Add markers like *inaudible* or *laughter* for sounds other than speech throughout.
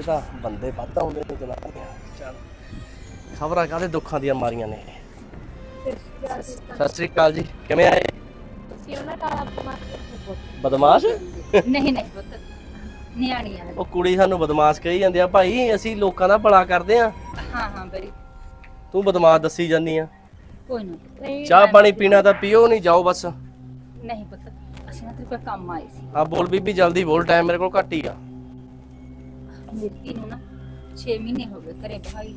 ਦੇ ਤਾਂ ਬੰਦੇ ਵੱਧ ਆਉਂਦੇ ਨੇ ਜਨਾਨੀਆਂ। ਚੱਲ। ਖਬਰਾਂ ਕਾਹਦੇ ਦੁੱਖਾਂ ਦੀਆਂ ਮਾਰੀਆਂ ਨੇ? ਸਤਿ ਸ੍ਰੀ ਅਕਾਲ ਜੀ। ਕਿਵੇਂ ਆਏ? ਸੀ ਉਹਨਾਂ ਕਾਲਾ ਬਦਮਾਸ਼? ਨਹੀਂ ਨਹੀਂ ਪੁੱਤ। ਨਿਆਣੀ ਆ ਉਹ ਕੁੜੀ ਸਾਨੂੰ ਬਦਮਾਸ਼ ਕਹੀ ਜਾਂਦੇ ਆ ਭਾਈ ਅਸੀਂ ਲੋਕਾਂ ਦਾ ਭਲਾ ਕਰਦੇ ਆ। ਹਾਂ ਹਾਂ ਬਈ ਤੂੰ ਬਦਮਾਸ਼ ਦੱਸੀ ਜਾਂਦੀ ਆ। ਕੋਈ ਨਾ। ਨਹੀਂ ਚਾਹ ਪਾਣੀ ਪੀਣਾ ਤਾਂ ਪੀਓ ਨਹੀਂ ਜਾਓ ਬਸ। ਨਹੀਂ ਪੁੱਤ ਅਸੀਂ ਨਾ ਤੇਰੇ ਕੋਲ ਕੰਮ ਆਏ ਸੀ। ਆ ਬੋਲ ਬੀਬੀ ਜਲਦੀ ਬੋਲ ਟਾਈਮ ਮੇਰੇ ਕੋਲ ਘੱਟ ਹੀ ਆ। ਧੀ ਨੂੰ ਨਾ 6 ਮਹੀਨੇ ਹੋ ਗਏ ਘਰੇ ਬਹਾਈ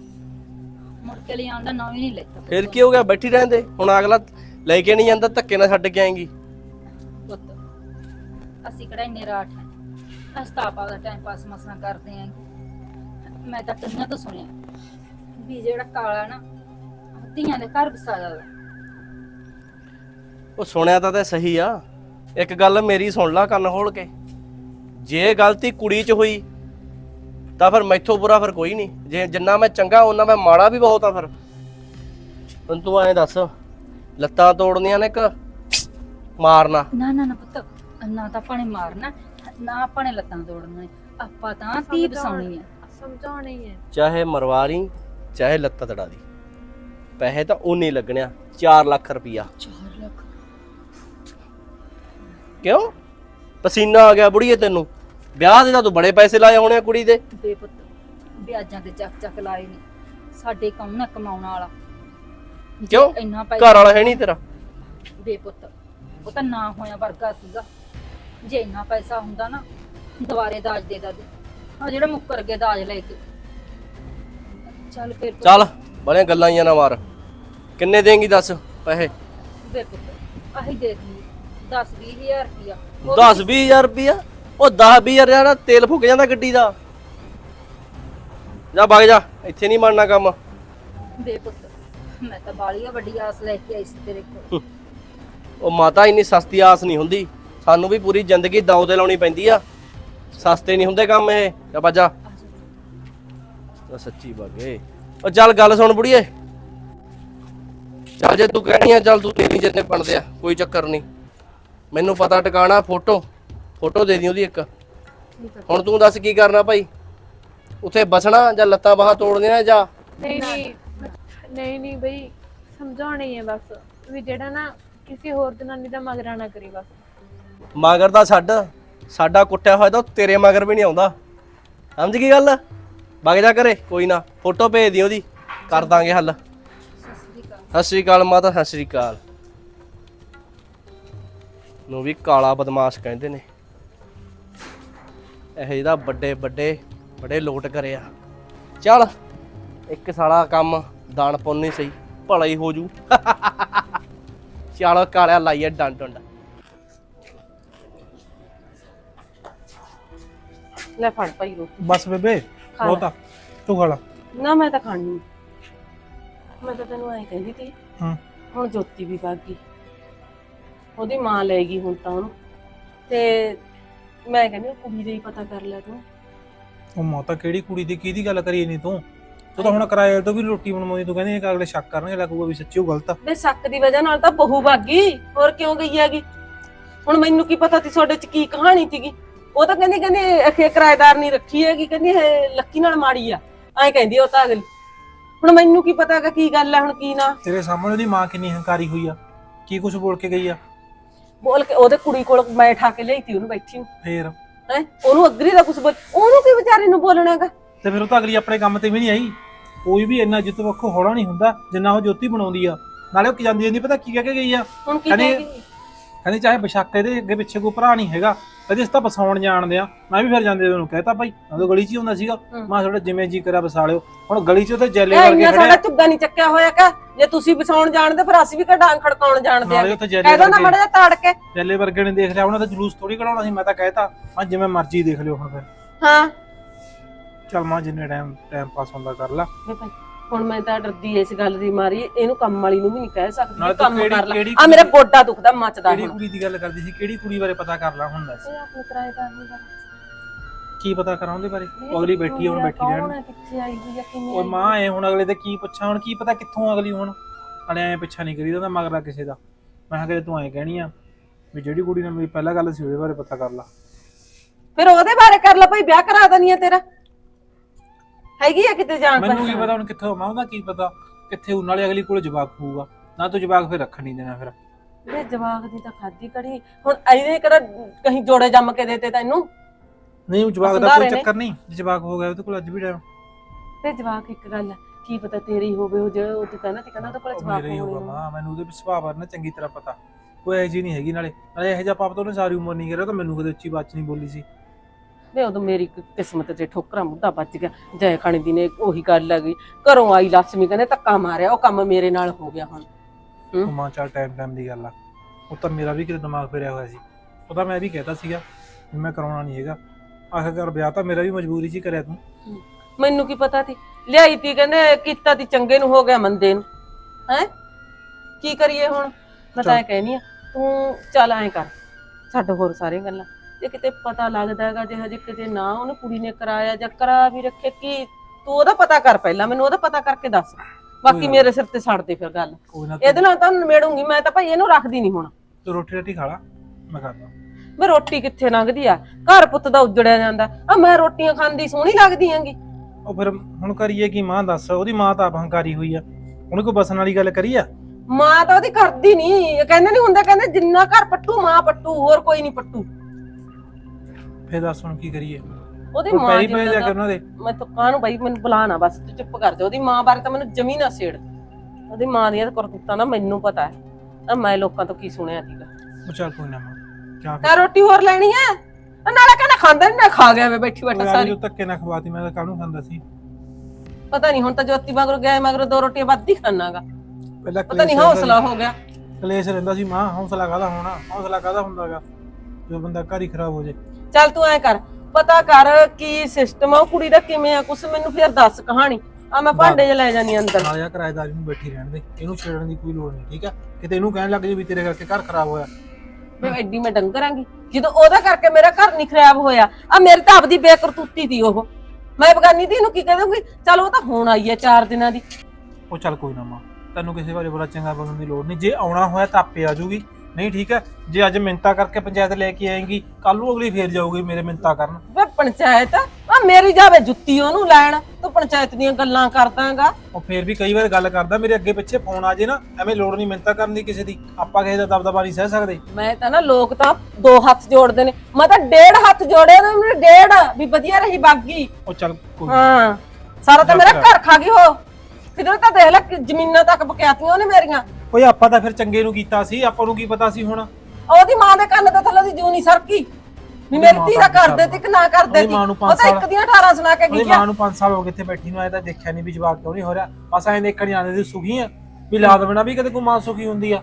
ਮੁੜ ਕੇ ਲਈ ਆਉਂਦਾ ਨਾ ਵੀ ਨਹੀਂ ਲੈਤਾ। ਫਿਰ ਕੀ ਹੋ ਗਿਆ? ਬੈਠੀ ਰਹਿੰਦੇ। ਹੁਣ ਅਗਲਾ ਲੈ ਕੇ ਨਹੀਂ ਜਾਂਦਾ ਧੱਕੇ ਨਾਲ ਛੱਡ ਕੇ ਆਏਗੀ। ਪੁੱਤ ਅਸੀਂ ਕਿਹੜਾ ਇੰਨੇ ਰਾਠ ਹੈ? ਅਸੀਂ ਤਾਂ ਆਪਾ ਦਾ ਟਾਈਮ ਪਾਸ ਮਸਣਾ ਕਰਦੇ ਆਂ। ਮੈਂ ਤਾਂ ਕੰਨਾਂ ਤੋਂ ਸੁਣਿਆ ਵੀ ਜਿਹੜਾ ਕਾਲਾ ਨਾ ਧੀਆਂ ਦੇ ਘਰ ਵਸਾ ਜਾਂਦਾ ਉਹ ਸੁਣਿਆ ਤਾਂ ਤੇ ਸਹੀ ਆ। ਇੱਕ ਗੱਲ ਮੇਰੀ ਸੁਣ ਲਾ ਕੰਨ ਖੋਲ ਕੇ। ਜੇ ਗਲਤੀ ਕੁੜੀ 'ਚ ਹੋਈ ਤਾਂ ਫਿਰ ਮੈਥੋਂ ਬੁਰਾ ਫਿਰ ਕੋਈ ਨਹੀਂ। ਜੇ ਜਿੰਨਾ ਮੈਂ ਚੰਗਾ ਉਹਨਾਂ ਮੈਂ ਮਾੜਾ ਵੀ ਬਹੁਤ ਆ ਫਿਰ। ਹੁਣ ਤੂੰ ਐਂ ਦੱਸ ਲੱਤਾਂ ਤੋੜਨੀਆਂ ਨੇ ਕਿ ਮਾਰਨਾ। ਨਾ ਨਾ ਨਾ ਪੁੱਤ ਨਾ ਤਾਂ ਆਪਾਂ ਨੇ ਮਾਰਨਾ ਨਾ ਆਪਾਂ ਨੇ ਲੱਤਾਂ ਤੋੜਨਾ ਹੈ। ਆਪਾਂ ਤਾਂ ਧੀ ਵਸਾਉਣੀ ਹੈ ਸਮਝਾਉਣਾ ਹੀ ਹੈ ਚਾਹੇ ਮਰਵਾਰੀ ਚਾਹੇ ਲੱਤਾਂ ਤੜਾ ਦੀ। ਪੈਸੇ ਤਾਂ ਉਨੇ ਲੱਗਣਿਆ 4 ਲੱਖ ਰੁਪਈਆ। 4 ਲੱਖ। ਕਿਉਂ? ਪਸੀਨਾ ਆ ਗਿਆ ਬੁੜੀਏ ਤੈਨੂੰ। ਵਿਆਹ ਦੇ ਤਾਂ ਤੂੰ ਬੜੇ ਪੈਸੇ ਲਾਏ ਹੋਣੇ ਆ ਕੁੜੀ ਦੇ। ਬੇ ਪੁੱਤ ਵਿਆਜਾਂ ਤੇ ਚੱਕ ਚੱਕ ਲਾਏ ਨੇ। ਸਾਡੇ ਕੌਣ ਨਾ ਕਮਾਉਣ ਵਾਲਾ? ਕਿਉਂ? ਇੰਨਾ ਘਰ ਵਾਲਾ ਹੈ ਨਹੀਂ ਤੇਰਾ। ਬੇ ਪੁੱਤ ਉਹ ਤਾਂ ਨਾ ਹੋਇਆ ਵਰਗਾ ਸੀਗਾ। ਜੇ ਇੰਨਾ ਪੈਸਾ ਹੁੰਦਾ ਨਾ ਦੁਬਾਰੇ ਦਾਜ ਦੇ ਦਾਦੇ ਆ ਜਿਹੜਾ ਮੁੱਕਰ ਕੇ ਦਾਜ ਲੈ ਕੇ। ਚੱਲ ਫਿਰ ਪੁੱਤ, ਚੱਲ ਬੜੀਆਂ ਗੱਲਾਂ ਹੀ ਆ ਨਾ ਮਾਰ। ਕਿੰਨੇ ਦੇਂਗੀ ਦੱਸ ਪੈਸੇ? ਬੇ ਪੁੱਤ ਆਹੀ ਦੇ ਦੀ 10 20000 ਰੁਪਇਆ। 10 20000 ਰੁਪਈਆ ਉਹ 10 20000 ਦਾ ਤੇਲ ਫੁੱਕ ਜਾਂਦਾ ਗੱਡੀ ਦਾ। ਜਾ ਵਗ ਜਾ ਇੱਥੇ ਨਹੀਂ ਮੰਨਣਾ ਕੰਮ। ਬੇ ਪੁੱਤ ਮੈਂ ਤਾਂ ਬਾਲੀਆ ਵੱਡੀ ਆਸ ਲੈ ਕੇ ਆਈ ਸੀ ਤੇਰੇ ਕੋਲ। ਉਹ ਮਾਤਾ ਇੰਨੀ ਸਸਤੀ ਆਸ ਨਹੀਂ ਹੁੰਦੀ। ਸਾਨੂੰ ਵੀ ਪੂਰੀ ਜ਼ਿੰਦਗੀ ਦਾਅ ਤੇ ਲਾਉਣੀ ਪੈਂਦੀ ਆ। ਸਸਤੇ ਨਹੀਂ ਹੁੰਦੇ ਕੰਮ ਇਹ। ਜਾ ਬਾਜਾ ਉਹ ਸੱਚੀ ਬਾਗੇ ਉਹ ਚੱਲ ਗੱਲ ਸੁਣ ਬੁੜੀਏ। ਚੱਲ ਜੇ ਤੂੰ ਕਹਿਣੀ ਆ ਚੱਲ ਤੂੰ ਤੇਰੀ ਜਿੰਨੇ ਬਣਦੇ ਆ ਕੋਈ ਚੱਕਰ ਨਹੀਂ। ਮੈਨੂੰ ਪਤਾ ਟਿਕਾਣਾ ਫੋਟੋ। ਫੋਟੋ ਦੇ ਦੀ ਉਹਦੀ ਇੱਕ। ਹੁਣ ਤੂੰ ਦੱਸ ਕੀ ਕਰਨਾ ਭਾਈ? ਉੱਥੇ ਬਸਣਾ ਜਾਂ ਲੱਤਾਂ ਬਾਹਾਂ ਤੋੜਨੀਆਂ ਜਾਂ? ਨਹੀਂ ਨਹੀਂ। ਨਹੀਂ ਨਹੀਂ ਬਈ ਸਮਝਾਉਣਾ ਹੀ ਹੈ ਬਸ। ਵੀ ਜਿਹੜਾ ਨਾ ਕਿਸੇ ਹੋਰ ਜਨਾਨੀ ਦਾ ਮਗਰਾ ਨਾ ਕਰੀ ਬਸ। ਮਗਰ ਦਾ ਛੱਡ। ਸਾਡਾ ਕੁੱਟਿਆ ਹੋਇਆ ਤਾਂ ਉਹ ਤੇਰੇ ਮਗਰ ਵੀ ਨਹੀਂ ਆਉਂਦਾ। ਸਮਝ ਗਈ ਗੱਲ? ਵਗ ਜਾ ਕਰੇ ਕੋਈ ਨਾ। ਫੋਟੋ ਭੇਜ ਦੀ ਉਹਦੀ। ਕਰ ਦਾਂਗੇ ਹੱਲ। ਸਤਿ ਸ੍ਰੀ ਅਕਾਲ ਮਾਤਾ ਸਤਿ ਸ੍ਰੀ ਅਕਾਲ। ਨੂੰ ਵੀ ਕਾਲਾ ਬਦਮਾਸ਼ ਕਹਿੰਦੇ ਨੇ। ਇਹ ਜਿਹਦਾ ਵੱਡੇ ਵੱਡੇ ਬੜੇ ਲੋਟ ਕਰਿਆ ਚੱਲ ਇੱਕ ਸਾਲਾ ਕੰਮ ਦਾਨ ਪੁੰਨ ਸਹੀ ਭਲਾ ਹੀ ਹੋ ਜੂ *laughs* ਚੱਲ ਕਾਲਿਆ ਲਾਈਏ ਡੰਡ ਡੰਡ। ਲੈ ਫੜ ਭਾਈ ਰੋਟੀ। ਬਸ ਬੇਬੇ ਖਾ ਬਹੁਤ ਆ ਤੂੰ ਖਾ ਲਾ। ਨਾ ਮੈਂ ਤਾਂ ਖਾਣੀ ਨੀ। ਮੈਂ ਤਾਂ ਤੈਨੂੰ ਐਂ ਕਹਿੰਦੀ ਤੀ ਹਾਂ। ਹੁਣ ਜੋਤੀ ਵੀ ਗਈ। ਉਹਦੀ ਮਾਂ ਲੈ ਗਈ ਹੁਣ ਤਾਂ ਉਹਨੂੰ। ਤੇ ਮੈਂ ਕਹਿੰਦੀ ਉਹ ਕੁੜੀ ਦਾ ਹੀ ਪਤਾ ਕਰ ਲੈ ਤੂੰ। ਉਹ ਮਾਤਾ ਕਿਹੜੀ ਕੁੜੀ ਦੀ ਕਿਹਦੀ ਗੱਲ ਕਰੀ ਨਹੀਂ ਤੂੰ? ਤੂੰ ਤਾਂ ਹੁਣ ਕਿਰਾਏ ਤੋਂ ਵੀ ਰੋਟੀ ਬਣਵਾਉਂਦੀ ਤੂੰ ਕਹਿੰਦੀ ਇਹ ਅਗਲੇ ਸ਼ੱਕ ਕਰਨਗੇ ਲੱਗੂਗਾ ਵੀ ਸੱਚੀ ਉਹ ਗਲਤ ਆ। ਬੇ ਸ਼ੱਕ ਦੀ ਵਜ੍ਹਾ ਨਾਲ ਤਾਂ ਬਹੂ ਭੱਗ ਹੋਰ ਕਿਉਂ ਗਈ ਹੈਗੀ? ਹੁਣ ਮੈਨੂੰ ਕੀ ਪਤਾ ਸੀ ਤੁਹਾਡੇ ਚ ਕੀ ਕਹਾਣੀ ਸੀਗੀ। ਉਹ ਤਾਂ ਕਹਿੰਦੀ ਕਹਿੰਦੀ ਅਖੇ ਕਿਰਾਏਦਾਰ ਨਹੀਂ ਰੱਖੀ ਹੈਗੀ ਕਹਿੰਦੀ ਇਹ ਲੱਕੀ ਨਾਲ ਮਾੜੀ ਆ। ਐਂ ਕਹਿੰਦੀ ਉਹ ਤਾਂ ਅਗਲੀ। ਹੁਣ ਮੈਨੂੰ ਕੀ ਪਤਾ ਹੈਗਾ ਕੀ ਗੱਲ ਹੈ ਹੁਣ ਕੀ ਨਾ। ਤੇਰੇ ਸਾਹਮਣੇ ਉਹਦੀ ਮਾਂ ਕਿੰਨੀ ਹੰਕਾਰੀ ਹੋਈ ਆ ਕੀ ਕੁਝ ਬੋਲ ਕੇ ਗਈ ਆ। ਬੋਲ ਕੇ ਉਹਦੇ ਕੁੜੀ ਕੋਲ ਮੈਂ ਠਾ ਕੇ ਲਈ ਤੀ ਉਹਨੂੰ ਬੈਠੀ ਨੂੰ। ਫੇਰ? ਹੈ? ਉਹਨੂੰ ਅਗਰੀ ਦਾ ਕੁਝ ਬੋਲ ਉਹਨੂੰ ਕੀ ਵਿਚਾਰੇ ਨੂੰ ਬੋਲਣਾ ਹੈਗਾ ਤੇ ਫਿਰ ਉਹ ਤਾਂ ਅਗਲੀ ਆਪਣੇ ਕੰਮ ਤੇ ਵੀ ਨਹੀਂ ਆਈ। ਕੋਈ ਵੀ ਇੰਨਾ ਜਿੱਤ ਵੱਖੋ ਹੌਲਾ ਨਹੀਂ ਹੁੰਦਾ ਜਿੰਨਾ ਉਹ ਜੋਤੀ ਬਣਾਉਂਦੀ ਆ। ਨਾਲੇ ਉਹ ਕੀ ਜਾਂਦੀ ਜਾਂਦੀ ਪਤਾ ਕੀ ਕਹਿ ਕੇ ਗਈ ਆ? ਹੁਣ ਕੀ ਕਹਿੰਦੀ- ਕਹੇਗੀ ਕਹਿੰਦੀ ਚਾਹੇ ਬਸ਼ੱਕ ਇਹਦੇ ਅੱਗੇ ਪਿੱਛੇ ਕੋਈ ਭਰਾ ਨਹੀਂ ਹੈਗਾ ਕਹਿੰਦੀ ਇਸ ਤਾਂ ਬਸਾਉਣ ਜਾਣਦੇ ਆ। ਮੈਂ ਵੀ ਫਿਰ ਜਾਂਦੇ ਉਹਨੂੰ ਕਹਿਤਾ ਭਾਈ ਉਹ ਗਲੀ 'ਚ ਹੀ ਹੁੰਦਾ ਸੀਗਾ। ਹੂੰ। ਮੈਂ ਥੋੜਾ ਜਿਵੇਂ ਜੀ ਕਰਾ ਬਸਾ ਲਿਓ। ਹੁਣ ਗਲੀ 'ਚ ਉਹਦੇ ਜੈਲੇ ਇਹ ਵਰਗੇ ਇੰਨਾ ਖੜੇ ਸਾਡਾ ਆ ਝੁੱਗਾ ਨਹੀਂ ਚੱਕਿਆ ਹੋਇਆ ਕਾ ਜੇ ਤੁਸੀਂ ਵਸਾਉਣ ਜਾਣਦੇ ਫਿਰ ਅਸੀਂ ਵੀ ਕਢਾਂ ਖੜਕਾਉਣ ਜਾਣਦੇ ਨਾਲੇ ਆ ਉੱਥੇ ਜੈਲੇ ਨਾ ਵਰਗੇ ਮੜਾ ਜਾ ਤਾੜ ਕੇ ਜੈਲੇ ਵਰਗੇ ਨੇ ਦੇਖ ਲਿਆ ਉਹਨਾਂ ਦਾ ਜਲੂਸ ਥੋੜੀ ਕਢਾਉਣਾ ਸੀ ਮੈਂ ਤਾਂ ਕਹਿਤਾ ਮੈਂ ਜਿਵੇਂ ਮਰਜ਼ੀ ਦੇਖ ਲਿਓ ਹੁਣ ਫਿਰ। ਹਾਂ। ਚੱਲ ਮਾਂ ਜਿੰਨੇ ਟਾਈਮ ਟਾਈਮ ਪਾਸ ਹੁੰਦਾ ਕਰ ਲਾ। ਵੇ ਭਾਈ ਹੁਣ ਮੈਂ ਤਾਂ ਡਰਦੀ ਇਸ ਗੱਲ ਦੀ ਮਾਰੀ ਇਹਨੂੰ ਕੰਮ ਵਾਲੀ ਨੂੰ ਵੀ ਨਹੀਂ ਕਹਿ ਸਕਦੀ ਨਾਲੇ ਵੀ ਤੂੰ ਕੰਮ ਕਿਹੜੀ- ਕਰ ਲੈ। ਕਿਹੜੀ ਆ ਮੇਰਾ ਗੋਡਾ ਦੁਖਦਾ ਮੱਚਦਾ ਕਿਹੜੀ ਹੁਣ। ਕੁੜੀ ਦੀ ਗੱਲ ਕਰਦੀ ਸੀ ਕਿਹੜੀ ਕੁੜੀ ਬਾਰੇ ਪਤਾ ਕਰ ਲਾ ਹੁਣ ਦੱਸ। ਇਹ ਆਪਣੇ ਕਿਰਾਏਦਾਰ ਨੂੰ ਕੀ ਪਤਾ ਕਰਾਂ ਉਹਦੇ ਬਾਰੇ? ਉਹ ਅਗਲੀ ਬੈਠੀ ਆ, ਹੁਣ ਬੈਠੀ ਕੌਣ ਰਹਿਣ। ਹੈ ਕਿੱਥੇ ਆਈ ਹੋਈ ਆ ਕਿਵੇਂ ਉਹ ਆਈ ਮਾਂ ਐ ਹੁਣ ਅਗਲੇ ਤੇ ਕੀ ਪੁੱਛਾਂ ਹੁਣ ਕੀ ਪਤਾ ਕਿੱਥੋਂ ਅਗਲੀ ਹੁਣ? ਨਾਲੇ ਐਂ ਪਿੱਛਾ ਨਹੀਂ ਕਰੀਦਾ ਉਹਦਾ ਮਗਰ ਕਿਸੇ ਦਾ। ਮੈਂ ਕਿਹਾ ਕਿ ਤੂੰ ਐਂ ਕਹਿਣੀ ਆ ਵੀ ਜਿਹੜੀ ਕੁੜੀ ਨਾਲ ਮੇਰੀ ਪਹਿਲਾਂ ਗੱਲ ਸੀ ਉਹਦੇ ਬਾਰੇ ਪਤਾ ਕਰ ਲਾ। ਫਿਰ ਉਹਦੇ ਬਾਰੇ ਕਰ ਲੈ ਭਾਈ ਵਿਆਹ ਕਰਾ ਦਨੀ ਆ ਤੇਰਾ। ਹੈਗੀ ਆ ਕਿਤੇ ਜਾਣ ਮੈਨੂੰ ਕੀ ਪਹਿਚਾਣ? ਪਤਾ ਹੁਣ ਕਿੱਥੇ ਹੋਵਾਂ ਉਹਦਾ ਕੀ ਪਤਾ ਕਿੱਥੇ ਹੋਊ ਨਾਲੇ ਅਗਲੀ ਕੋਲ ਜਵਾਬ ਹੋਊਗਾ ਨਾ ਤੂੰ ਜਵਾਬ ਫਿਰ ਰੱਖਣ ਨਹੀਂ ਦੇਣਾ ਫਿਰ। ਵੇ ਜਵਾਕ ਦੀ ਤਾਂ ਖਾਦੀ ਕੜੀ। ਹੁਣ ਇਹਦੇ ਕਿਹੜਾ ਕਹੀਂ ਜੋੜੇ ਜੰਮ ਕੇ ਦੇਤੇ ਤੈਨੂੰ? ਨਹੀਂ ਜਵਾਬ ਦਾ ਸੰਧਾਰੇ ਕੋਈ ਨੇ। ਚੱਕਰ ਨਹੀਂ ਜੇ ਜਵਾਬ ਹੋ ਗਿਆ ਉਹਦੇ ਕੋਲ ਅੱਜ ਵੀ ਟਾਈਮ ਤੇ ਜਵਾਕ ਇੱਕ ਗੱਲ ਆ, ਕੀ ਪਤਾ ਤੇਰੀ ਹੋਵੇ ਉਹ ਜੇ ਉਹ ਤੇ ਕਹਿੰਦਾ ਤੇ ਕਹਿੰਦਾ ਉਹਦੇ ਕੋਲ ਜਵਾਕ ਮੇਰੇ ਹੀ ਹੋਊਗਾ ਮਾਂ ਮੈਨੂੰ ਉਹਦੇ ਸੁਭਾਅ ਬਾਰੇ ਨਾ ਚੰਗੀ ਤਰ੍ਹਾਂ ਪਤਾ। ਕੋਈ ਇਹੋ ਜਿਹੀ ਨਹੀਂ ਹੈਗੀ ਨਾਲੇ ਨਾਲੇ ਇਹੋ ਜਿਹਾ ਪਾਪ ਤਾਂ ਉਹਨੇ ਸਾਰੀ ਉਮਰ ਨਹੀਂ ਕਰਿਆ ਤਾਂ ਮੈਨੂੰ ਕਦੇ ਉੱਚੀ ਬਾਤ 'ਚ ਨਹੀਂ ਬੋਲੀ ਸੀ। ਵੇ ਉਦੋਂ ਮੇਰੀ ਕਿ- ਕਿਸਮਤ ਤੇ ਠੋਕਰਾਂ ਮੁੱਦਾ ਵੱਜ ਗਿਆ। ਜੈ ਖਾਣੀ ਦੀ ਨੇ ਉਹੀ ਗੱਲ ਆ ਗਈ। ਘਰੋਂ ਆਈ ਲక్ష్ਮੀ ਕਹਿੰਦੇ ਧੱਕਾ ਮਾਰਿਆ ਉਹ ਕੰਮ ਮੇਰੇ ਨਾਲ ਹੋ ਗਿਆ ਹੁਣ। ਉਹ ਮਾਂ ਚੱਲ ਟਾਈਮ ਟਾਈਮ ਦੀ ਗੱਲ ਆ। ਉਹ ਤਾਂ ਮੇਰਾ ਵੀ ਕਿਤੇ ਦਿਮਾਗ ਫੇਰਿਆ ਹੋਇਆ ਸੀ। ਉਹ ਤਾਂ ਮੈਂ ਵੀ ਕਹਿਤਾ ਸੀਗਾ ਵੀ ਮੈਂ ਕਰਾਉਣਾ ਨਹੀਂ ਹੈਗਾ। ਆਖਿਰਕਾਰ ਵਿਆਹ ਤਾਂ ਮੇਰਾ ਵੀ ਮਜਬੂਰੀ 'ਚ ਹੀ ਕਰਿਆ ਤੂੰ। ਮੈਨੂੰ ਕੀ ਪਤਾ ਸੀ? ਲਿਆਈ ਤੀ ਕਹਿੰਦੇ ਕੀਤਾ ਤੀ ਚੰਗੇ ਨੂੰ ਹੋ ਗਿਆ ਮੰਦੇ ਨੂੰ। ਹੈ? ਕੀ ਕਰੀਏ ਹੁਣ? ਮੈਂ ਤਾਂ ਇਹ ਕਹਿਨੀ ਆ ਤੂੰ ਚੱਲ ਐਂ ਕਰ। ਛੱਡ ਹੋਰ ਸਾਰੀਆਂ ਗੱਲਾਂ। ਜੇ ਕਿਤੇ ਪਤਾ ਲੱਗਦਾ ਹੈਗਾ ਜੇ ਹਜੇ ਕਿਤੇ ਨਾ ਉਹਨੂੰ ਕੁੜੀ ਨੇ ਕਰਾਇਆ ਜਾਂ ਕਰਾ ਵੀ ਰੱਖੇ ਕੀ ਤੂੰ ਉਹਦਾ ਪਤਾ ਕਰ ਪਹਿਲਾਂ ਮੈਨੂੰ ਉਹਦਾ ਪਤਾ ਕਰਕੇ ਦੱਸ। ਬਾਕੀ ਮੇਰੇ ਸਿਰ ਤੇ ਛੱਡ ਦੇ ਫਿਰ ਗੱਲ। ਕੋਈ ਨਾ ਇਹਦੇ ਨਾਲ ਤਾਂ ਨਿਮੇੜੂੰਗੀ ਮੈਂ ਤਾਂ ਭਾਈ ਇਹਨੂੰ ਰੱਖਦੀ ਨਹੀਂ ਹੁਣ। ਤੂੰ ਰੋਟੀ ਰਾਟੀ ਖਾ ਲਾ ਮੈਂ ਕਰਦਾ ਮੈਂ ਰੋਟੀ ਕਿੱਥੇ ਲੰਘਦੀ ਆ? ਘਰ ਪੁੱਤ ਦਾ ਉਜੜਿਆ ਜਾਂਦਾ। ਆ ਮੈਂ ਰੋਟੀਆਂ ਖਾਂਦੀ ਸੋਹਣੀ ਲੱਗਦੀ ਆਂਗੀ ਉਹ ਫਿਰ ਹੁਣ ਕਰੀਏ ਕੀ? ਮਾਂ ਦੱਸ ਉਹਦੀ ਮਾਂ ਤਾਂ ਆਪ ਹੰਕਾਰੀ ਹੋਈ ਆ। ਉਹਨੇ ਕੋਈ ਬਸਣ ਵਾਲੀ ਗੱਲ ਕਰੀ ਆ? ਮਾਂ ਤਾਂ ਉਹਦੀ ਕਰਦੀ ਨਹੀਂ। ਕਹਿੰਦੇ ਨਹੀਂ ਹੁੰਦਾ ਕਹਿੰਦੇ ਜਿੰਨਾ ਘਰ ਪੱਟੂ ਮਾਂ ਪੱਟੂ ਹੋਰ ਕੋਈ ਨਹੀਂ ਪੱਟੂ। ਫਿਰ ਦੱਸ ਹੁਣ ਕੀ ਕਰੀਏ? ਉਹਦੀ ਮਾਂ ਪੈਰੀ ਪੈ ਜਾ ਕੇ ਉਹਨਾਂ ਦੇ। ਮੈਂ ਤਾਂ ਕਾਹਨੂੰ ਬਾਈ ਮੈਨੂੰ ਬੁਲਾ ਨਾ ਬਸ ਤੂੰ ਚੁੱਪ ਕਰ ਜਾ। ਉਹਦੀ ਮਾਂ ਬਾਰੇ ਤਾਂ ਮੈਨੂੰ ਜਮੀ ਨਾ ਛੇੜ ਉਹਦੀ ਮਾਂ ਦੀਆਂ ਤਾਂ ਕਰਤੂਤਾਂ ਦਾ ਮੈਨੂੰ ਪਤਾ। ਹੈ ਮੈਂ ਲੋਕਾਂ ਤੋਂ ਕੀ ਸੁਣਿਆ ਸੀਗਾ। ਉਹ ਚੱਲ ਕੋਈ ਨਾ ਮਾਂ। ਤਾਂ ਰੋਟੀ ਹੋਰ ਲੈਣੀ ਹੈ? ਨਾਲੇ ਕਹਿੰਦਾ ਖਾਂਦਾ ਨਹੀਂ ਮੈਂ ਖਾ ਗਿਆ ਵੇ ਬੈਠੀ ਬੈਠਾ ਸਾਰੀ। ਜੋ ਧੱਕੇ ਨਾ ਖਵਾਤੀ ਮੈਂ ਤਾਂ ਕਾਹਨੂੰ ਖਾਂਦਾ ਸੀ? ਪਤਾ ਨਹੀਂ ਹੁਣ ਤਾਂ ਜੋਤੀ ਮਗਰੋਂ ਗਿਆ ਮਗਰੋਂ ਦੋ ਰੋਟੀਆਂ ਵੱਧ ਹੀ ਖਾਣਾਗਾ ਪਹਿਲਾਂ ਪਤਾ ਨਹੀਂ ਹੌਸਲਾ ਹੋ ਗਿਆ। ਕਲੇਸ਼ ਰਹਿੰਦਾ ਸੀ ਮਾਂ ਹੌਸਲਾ ਕਾਹਦਾ ਹੋਣਾ? ਹੌਸਲਾ ਕਾਹਦਾ ਹੁੰਦਾਗਾ ਜੋ ਬੰਦਾ ਘਰ ਹੀ ਖਰਾਬ ਹੋ ਜੇ ਚੱਲ ਤੂੰ ਐ ਕਰ ਪਤਾ ਕਰ ਕੀ ਸਿਸਟਮ ਆ ਉਹ ਕੁੜੀ ਦਾ ਕਿਵੇਂ ਆ ਕੁਛ ਮੈਨੂੰ ਫਿਰ ਦੱਸ ਕਹਾਣੀ। ਆ ਮੈਂ ਭਾਂਡੇ ਚ ਲੈ ਜਾਨੀ ਅੰਦਰ। ਨਾਲਿਆ ਕਿਰਾਏਦਾਰੀ ਨੂੰ ਬੈਠੀ ਰਹਿਣ ਦੇ ਇਹਨੂੰ ਛੇੜਨ ਦੀ ਕੋਈ ਲੋੜ ਨਹੀਂ ਠੀਕ ਆ? ਕਿਤੇ ਇਹਨੂੰ ਕਹਿਣ ਲੱਗ ਜੇ ਵੀ ਤੇਰੇ ਕਰਕੇ ਘਰ ਖਰਾਬ ਹੋਇਆ। ਮੈਂ ਐਡੀ ਮੈਂ ਡੰਗਰਾਂਗੀ ਜਦੋਂ ਉਹਦਾ ਕਰਕੇ ਮੇਰਾ ਘਰ ਨਹੀਂ ਖਰਾਬ ਹੋਇਆ ਆ ਮੇਰੇ ਤਾਂ ਆਪਦੀ ਬੇਕਰਤੂਤੀ ਦੀ ਉਹ। ਮੈਂ ਬਗਾਨੀ ਦੀ ਇਹਨੂੰ ਕੀ ਕਹਿ ਦੂੰਗੀ ਚੱਲ ਉਹ ਤਾਂ ਹੁਣ ਆਈ ਹੈ 4 ਦਿਨਾਂ ਦੀ। ਉਹ ਚੱਲ ਕੋਈ ਨਾ ਮਾਂ, ਤੈਨੂੰ ਕਿਸੇ ਬਾਰੇ ਬੜਾ ਚੰਗਾ ਬੋਲਣ ਦੀ ਲੋੜ ਨਹੀਂ। ਜੇ ਆਉਣਾ ਹੋਇਆ ਤਾਂ ਆਪੇ ਆ ਜਾਊਗੀ। ਨਹੀਂ ਠੀਕ ਹੈ ਜੇ ਅੱਜ ਮਿੰਤਾ ਕਰਕੇ ਪੰਚਾਇਤ ਲੈ ਕੇ ਆਏਗੀ ਕੱਲ ਨੂੰ ਅਗਲੀ ਫੇਰ ਜਾਊਗੀ ਮੇਰੇ ਮਿੰਤਾ ਕਰਨ। ਵੇ ਪੰਚਾਇਤ ਆ ਮੇਰੀ ਜਾਵੇ ਜੁੱਤੀ ਉਹਨੂੰ ਲੈਣ ਤੂੰ ਪੰਚਾਇਤ ਦੀਆਂ ਗੱਲਾਂ ਕਰਦਾਗਾ। ਉਹ ਫੇਰ ਵੀ ਕਈ ਵਾਰ ਗੱਲ ਕਰਦਾ ਮੇਰੇ ਅੱਗੇ ਪਿੱਛੇ ਫੋਨ ਆ ਜੇ ਨਾ ਐਵੇਂ ਲੋੜ ਨਹੀਂ ਮਿੰਤਾ ਕਰਨ ਦੀ ਕਿਸੇ ਦੀ। ਆਪਾਂ ਕਿਸੇ ਦਾ ਦਬਦਬਾ ਨਹੀਂ ਸਹਿ ਸਕਦੇ। ਮੈਂ ਤਾਂ ਨਾ ਲੋਕ ਤਾਂ ਦੋ ਹੱਥ ਜੋੜਦੇ ਨੇ। ਮੈਂ ਤਾਂ ਡੇਢ ਹੱਥ ਜੋੜੇ ਨੇ ਮੈਨੂੰ ਡੇਢ ਵੀ ਵਧੀਆ ਰਹੀ ਬਾਗੀ। ਉਹ ਚੱਲ ਕੋਈ ਹਾਂ ਸਾਰਾ ਤਾਂ ਮੇਰਾ ਘਰ ਖਾ ਗਈ ਹੋ। ਕਿਧਰ ਤਾਂ ਦੇਖ ਲੈ ਕਿ ਜ਼ਮੀਨਾਂ ਤੱਕ ਬਕਿਆਤੀਆਂ ਉਹਨੇ ਮੇਰੀਆਂ। ਓਏ ਆਪਾਂ ਤਾਂ ਫਿਰ ਚੰਗੇ ਨੂੰ ਕੀਤਾ ਸੀ ਆਪਾਂ ਨੂੰ ਕੀ ਪਤਾ ਸੀ ਹੁਣ? ਉਹਦੀ ਮਾਂ ਦੇ ਕੰਨ ਤੇ ਥੱਲੇ ਦੀ ਜੂਨੀ ਸਰਕੀ। ਵੀ ਮੇਰੀ ਧੀ ਦਾ ਕਰਦੇ ਤੇ ਕਿ ਨਾ ਉਹਦੀ ਮਾਂ ਨੂੰ ਉਹ ਤਾਂ ਇੱਕ ਸਾਲ- ਦੀਆਂ 18 ਸੁਣਾ ਕੇ ਉਹਦੀ ਗਈ ਮਾਂ ਆ ਨੂੰ 5 ਸਾਲ ਹੋ ਗਏ ਇੱਥੇ ਬੈਠੀ ਨੂੰ ਆਇਆ ਤਾਂ ਦੇਖਿਆ ਨਹੀਂ ਵੀ ਜਵਾਬ ਕਿਉਂ ਨਹੀਂ ਹੋ ਰਿਹਾ। ਬਸ ਐਂ ਦੇਖਣ ਜਾਂਦੇ ਸੀ ਸੁਖੀ ਆ ਵੀ ਲਾਦ ਬਣਾ ਵੀ ਕਦੇ ਕੋਈ ਮਾਂ ਸੁਖੀ ਹੁੰਦੀ ਆ।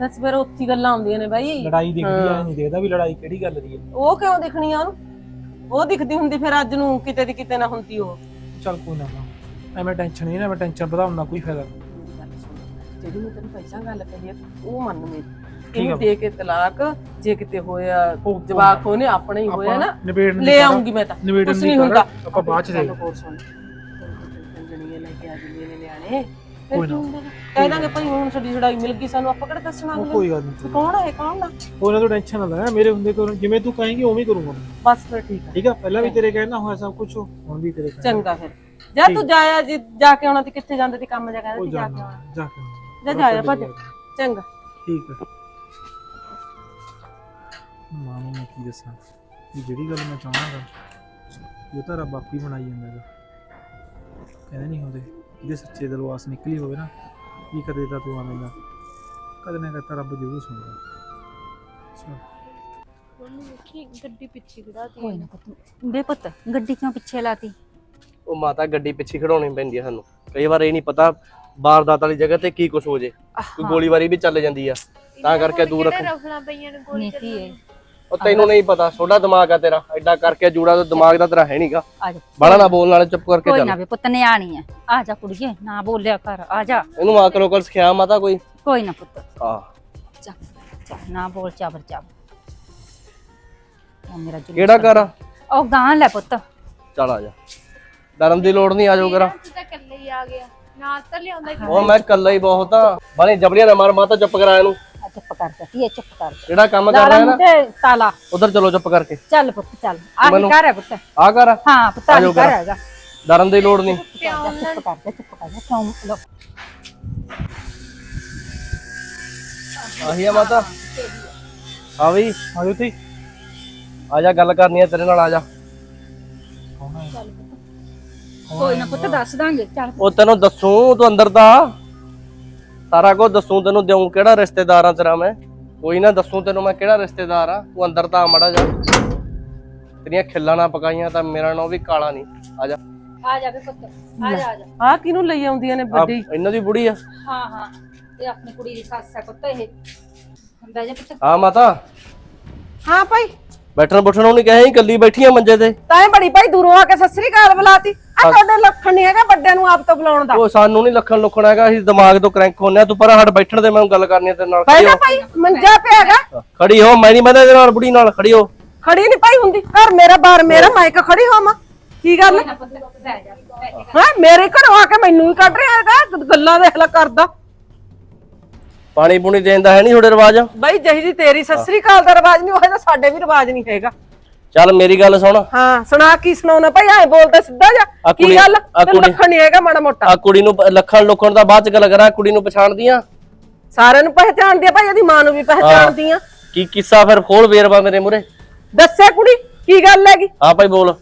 ਦੱਸ ਫਿਰ ਉੱਥੀ ਗੱਲਾਂ ਆਉਂਦੀਆਂ ਨੇ ਬਾਈ। ਲੜਾਈ ਦਿਖਦੀ ਆ ਨਹੀਂ ਦੇਖਦਾ ਵੀ ਲੜਾਈ ਕਿਹੜੀ ਗੱਲ ਦੀ ਹੈ ਉਹ ਕਿਉਂ ਦਿਖਣੀ ਆ ਉਹਨੂੰ? ਉਹ ਦਿਖਦੀ ਹੁੰਦੀ ਫਿਰ ਅੱਜ ਨੂੰ ਕਿਤੇ ਦੀ ਕਿਤੇ ਨਾ ਹੁੰਦੀ ਉਹ। ਚੱਲ ਕੋਈ ਨਾ ਮਾਂ ਐਵੇਂ ਟੈਨਸ਼ਨ ਨਹੀਂ ਨਾ ਮੈਂ ਟੈਨਸ਼ਨ ਵਧਾਉਣ ਦਾ ਕੋਈ ਫਾਇਦਾ ਨਹੀਂ। ਜਿਹੜੀ ਮੈਂ ਤੈਨੂੰ ਪਹਿਲਾਂ ਗੱਲ ਕਹੀ ਆ ਉਹ ਮੰਨ ਮੇਰੀ। ਇਹਨੂੰ ਦੇ ਕੇ ਤਲਾਕ ਜੇ ਕਿਤੇ ਹੋਇਆ ਜਵਾਕ ਹੋਣੇ ਆਪਣੇ ਹੀ ਹੋਇਆ ਨਾ ਦੀ ਲੈ ਆਉਂਗੀ ਮੈਂ ਤਾਂ। ਕੁਛ ਦੀ ਨਹੀਂ ਹੁੰਦਾ। ਆਪਾਂ ਬਾਅਦ ਚ ਸੁਣ। ਜਣੀਆਂ ਲੈ ਕੇ ਆ ਜਾਂਦੀਆਂ ਨੇ ਨਿਆਣੇ। ਫਿਰ ਕੋਈ ਕੀ ਨਾ। ਹੁੰਦਾ ਗਾ? ਕਹਿ ਦਾਂਗੇ ਭਾਈ ਹੁਣ ਸਾਡੀ ਛੜਾਈ ਮਿਲ ਗਈ ਸਾਨੂੰ ਆਪਾਂ ਕਿਹੜਾ ਦੱਸਣਾ ਕੋਈ ਗੱਲ? ਨਹੀਂ ਕੌਣ ਹੈ ਕੌਣ ਨਾ ਉਹਨਾਂ ਤੋਂ ਟੈਨਸ਼ਨ ਨਾ ਲੈ ਮੇਰੇ ਹੁੰਦੇ ਤੋਂ ਜਿਵੇਂ ਤੂੰ ਕਹੇਂਗੀ ਉਵੇਂ ਹੀ ਕਰੂੰਗਾ ਮੈਂ। ਬਸ ਫਿਰ ਠੀਕ ਹੈ ਠੀਕ ਆ? ਪਹਿਲਾਂ ਵੀ ਤੇਰੇ ਕਹਿਣਾ ਹੋਇਆ ਸਭ ਕੁਝ ਹੁਣ ਵੀ ਤੇਰੇ ਕਹਿਣਾ ਚੰਗਾ ਫਿਰ। ਜਾ ਤੂੰ ਜਾਇਆ ਜੀ ਜਾ ਕੇ ਆਉਣਾ ਤੇ ਕਿੱਥੇ ਜਾਂਦੇ ਤੇ ਕੰਮ ਜਾ ਕਹਿੰਦਾ ਉਹ ਸੀ ਜਾ ਕੇ ਜਾਣਾ ਆਉਣਾ। ਜਾ ਕੇ ਜਾ ਜਾਇਆ ਭੱਜ। ਚੰਗਾ। ਠੀਕ ਹੈ। ਮਾਂ ਨੂੰ ਮੈਂ ਕੀ ਦੱਸਾਂ? ਵੀ ਜਿਹੜੀ ਗੱਲ ਮੈਂ ਚਾਹਣਾਗਾ ਉਹ ਤਾਂ ਰੱਬ ਆਪੀ ਬਣਾਈ ਜਾਂਦਾ ਹੈਗਾ। ਕਹਿੰਦੇ ਨਹੀਂ ਹੁੰਦੇ। ਜਿਹਦੇ ਸੱਚੇ ਦਿਲੋਂ ਆਸ ਨਿਕਲੀ ਹੋਵੇ ਨਾ ਕੀ ਕਦੇ ਤਾਂ ਤੂੰ ਆਵੇਂਗਾ। ਕਦੇ ਨਾ ਕਦੇ ਤਾਂ ਰੱਬ ਜ਼ਰੂਰ ਸੁਣਦਾ ਚਲ। ਉਹਨੂੰ ਵੇਖੀ ਗੱਡੀ ਪਿੱਛੇ ਖੜਾਤੀ ਕੋਈ ਨਾ ਪੁੱਤ। ਬੇ ਪੁੱਤ ਗੱਡੀ ਕਿਉਂ ਪਿੱਛੇ ਲਾਤੀ? ਉਹ ਮਾਤਾ ਗੱਡੀ ਪਿੱਛੇ ਖੜਾਉਣੀ ਪੈਂਦੀ ਆ ਸਾਨੂੰ। ਕਈ ਵਾਰ ਇਹ ਨਹੀਂ ਪਤਾ ਵਾਰਦਾਤ ਵਾਲੀ ਜਗ੍ਹਾ ਤੇ ਕੀ ਕੁਝ ਹੋ ਜੇ? ਕੋਈ ਗੋਲੀਬਾਰੀ ਵੀ ਚੱਲ ਜਾਂਦੀ ਆ ਤਾਂ ਕਰਕੇ ਦੂਰ ਰੱਖੋ। ਰਫਲਾਂ ਪਈਆਂ ਨੇ ਗੋਲੀ ਨੀਤੀ ਹੈ? ਉਹ ਤੈਨੂੰ ਨਹੀਂ ਪਤਾ ਛੋਟਾ ਦਿਮਾਗ ਆ ਤੇਰਾ ਐਡਾ ਕਰਕੇ ਜੂੜਾ ਤਾਂ ਦਿਮਾਗ ਦਾ ਤੇਰਾ ਹੈ ਨਹੀਂਗਾ ਆ ਜਾ। ਬੜਾ ਨਾ ਬੋਲਣ ਵਾਲੇ ਚੁੱਪ ਕਰਕੇ ਕੋਈ ਚੱਲ। ਨਾ ਵੇ ਪੁੱਤ ਨਿਆਣੀ ਆ। ਆ ਜਾ ਕੁੜੀਏ ਨਾ ਬੋਲਿਆ ਕਰ ਆ ਜਾ। ਇਹਨੂੰ ਆਕਰੋ ਕਰ ਸਿਖਿਆ ਮਾਤਾ ਕੋਈ? ਕੋਈ ਨਾ ਪੁੱਤ। ਆ ਜਾ ਜਾ ਨਾ ਬੋਲ ਚਾਬਰ ਚਾਬ ਉਹ ਮੇਰਾ ਜੁਲੂਸ ਕਿਹੜਾ ਘਰ ਆ? ਉਹ ਗਾਂ ਲੈ ਪੁੱਤ। ਚੱਲ ਆ ਜਾ। ਡਰਨ ਦੀ ਲੋੜ ਨਹੀਂ ਆ ਜਾਓ ਕਰਾ ਤੂੰ ਤਾਂ ਇਕੱਲੇ ਹੀ ਆ ਗਿਆ। ਨਾਲ ਤਾਂ ਲਿਆਉਂਦਾ ਕਿ ਉਹ ਮੈਂ ਇਕੱਲਾ ਹੀ ਬਹੁਤ ਆ। ਬਾਲੇ ਜਬੜੀਆਂ ਨਾ ਮਾਰ ਮਾਤਾ ਚੁੱਪ ਕਰਾ ਇਹਨੂੰ। ਆ ਚੁੱਪ ਕਰ ਜਾ ਧੀਏ ਚੁੱਪ ਕਰ ਜਾ। ਜਿਹੜਾ ਕੰਮ ਕਰ ਲਾਲਾ ਰਿਹਾ ਨਾ। ਮੁੰਡੇ ਤਾਲਾ। ਉਧਰ ਚਲੋ ਚੁੱਪ ਕਰਕੇ। ਚੱਲ ਪੁੱਤ ਚੱਲ। ਆਹੀ ਮੈਨੂੰ- ਘਰ ਹੈ ਪੁੱਤ। ਆ? ਕਰ ਹਾਂ ਪੁੱਤ ਆ ਆਹੀ ਜਾਓ ਘਰ ਘਰ। ਹੈਗਾ। ਡਰਨ ਦੀ ਲੋੜ ਨਹੀਂ। ਚੁੱਪ ਕਰ ਜਾ ਚੁੱਪ ਕਰ ਜਾ ਚੁੱਪ ਕਰ ਜਾ ਕਿਉਂ ਲੋ ਆਹੀ ਆ ਮਾਤਾ। ਆ ਵੀ ਆ ਜੋਤੀ ਆ ਜਾ ਗੱਲ ਕਰਨੀ ਆ ਤੇਰੇ ਨਾਲ ਆ ਜਾ। ਹੈ ਕੋਈ ਨਾ ਪੁੱਤ ਦੱਸ ਦਾਂਗੇ ਚੱਲ। ਉਹ ਤੈਨੂੰ ਦੱਸੂ ਤੂੰ ਅੰਦਰ ਦਾ। ਸਾਰਾ ਕੁਝ ਦੱਸੂ ਤੈਨੂੰ ਦਿਉ ਕਿਹੜਾ ਰਿਸ਼ਤੇਦਾਰ ਆ ਤੇਰਾ ਮੈਂ? ਕੋਈ ਨਾ ਦੱਸੂ ਤੈਨੂੰ ਮੈਂ ਕਿਹੜਾ ਰਿਸ਼ਤੇਦਾਰ ਆ। ਤੂੰ ਅੰਦਰ ਤਾਂ ਆ ਮੜਾ ਜਾ ਤੇਰੀਆਂ ਖਿੱਲਾਂ ਨਾ ਪਕਾਈਆਂ ਤਾਂ ਮੇਰਾ ਨਾਂ ਵੀ ਕਾਲਾ ਨਹੀਂ। ਆ ਜਾ। ਆ ਜਾ ਵੇ ਪੁੱਤ ਆ ਜਾ ਆ ਜਾ। ਆ ਕਿਹਨੂੰ ਲਈ ਆਉਂਦੀਆਂ ਨੇ ਆ, ਵੱਡੀ ਇਹਨਾਂ ਦੀ ਬੁੜੀ ਆ। ਹਾਂ ਹਾਂ। ਇਹ ਆਪਣੀ ਕੁੜੀ ਦੀ ਸੱਸ ਹੈ ਪੁੱਤ ਇਹ। ਬਹਿ ਜਾ ਪੁੱਤ। ਆ ਮਾਤਾ। ਹਾਂ ਭਾਈ। ਬੈਠਣ ਬੁੱਠਣ ਨੂੰ ਨਹੀਂ ਕਹੇ ਇਕੱਲੀ ਬੈਠੀ ਆ ਮੰਜੇ ਤੇ। ਤਾਂ ਬੜੀ ਭਾਈ ਦੂਰੋਂ ਆ ਕੇ ਸਤਿ ਸ੍ਰੀ ਅਕਾਲ ਬੁਲਾਤੀ। ਤੁਹਾਡੇ ਲੱਖਣ ਨਹੀਂ ਹੈਗਾ ਵੱਡਿਆਂ ਨੂੰ ਆਪ ਤੋਂ ਬੁਲਾਉਣ ਦਾ। ਉਹ ਸਾਨੂੰ ਨਹੀਂ ਲੱਖਣ ਲੁੱਖਣ ਹੈਗਾ ਅਸੀਂ ਦਿਮਾਗ ਤੋਂ ਕਰੈਂਕ ਹੁੰਨੇ ਆ ਤੂੰ ਪਰ ਹਟ ਬੈਠਣ ਦੇ ਮੈਂ ਗੱਲ ਕਰਨੀ ਤੇਰੇ ਨਾਲ ਖੜੀ ਪਹਿਲਾਂ ਹੋ। ਭਾਈ ਮੰਜਾ ਪਿਆ ਹੈਗਾ। ਖੜੀ ਹੋ ਮੈਂ ਨਹੀਂ ਬੰਦਾ ਇਹਦੇ ਨਾਲ ਬੁੜੀ ਨਾਲ ਖੜੀ ਹੋ। ਖੜੀ ਨਹੀਂ ਭਾਈ ਹੁੰਦੀ ਘਰ ਮੇਰਾ ਬਾਰ ਮੇਰਾ ਮਾਈਕ ਖੜੀ ਹੋਵਾਂ ਕੀ ਗੱਲ ਨਾ ਹੈ ਮੇਰੇ ਘਰੋਂ ਆ ਕੇ ਮੈਨੂੰ ਹੀ ਕੱਢ ਰਿਹਾ ਹੈਗਾ ਗੱਲਾਂ ਦੇਖ ਲੈ ਕਰਦਾ। ਪਾਣੀ ਪੂਣੀ ਦੇਣ ਦਾ ਹੈ ਨਹੀਂ ਤੁਹਾਡੇ ਰਿਵਾਜ? ਬਾਈ ਜਹੀ ਜੀ ਤੇਰੀ ਸਤਿ ਸ੍ਰੀ ਅਕਾਲ ਦਾ ਰਿਵਾਜ ਨਹੀਂ ਉਹ ਤਾਂ ਸਾਡੇ ਵੀ ਰਿਵਾਜ ਨਹੀਂ ਹੈਗਾ। ਚੱਲ ਮੇਰੀ ਗੱਲ ਸੁਣ। ਹਾਂ ਸੁਣਾ ਕੀ ਸੁਣਾਉਣਾ ਭਾਈ? ਐ ਬੋਲਦਾ ਸਿੱਧਾ ਜਾ। ਕੀ ਗੱਲ? ਤੈਨੂੰ ਲੱਖਣ ਨਹੀਂ ਹੈਗਾ ਮਾੜਾ ਮੋਟਾ। ਆ ਕੁੜੀ ਨੂੰ ਲੱਖਣ ਲੁੱਖਣ ਦਾ ਬਾਅਦ ਚ ਗੱਲ ਕਰਾਂ ਕੁੜੀ ਨੂੰ ਪਛਾਣਦੀ ਆ ਸਾਰਿਆਂ ਨੂੰ ਪਹਿਚਾਣਦੀ ਆ ਭਾਈ ਇਹਦੀ ਮਾਂ ਨੂੰ ਵੀ ਪਹਿਚਾਣਦੀ ਆ ਕੀ ਕਿੱਸਾ ਫਿਰ ਖੋਲ ਵੇਰਵਾ ਮੇਰੇ ਮੂਰੇ ਦੱਸਿਆ ਕੁੜੀ ਕੀ ਗੱਲ ਹੈਗੀ? ਆ ਭਾਈ ਬੋਲ।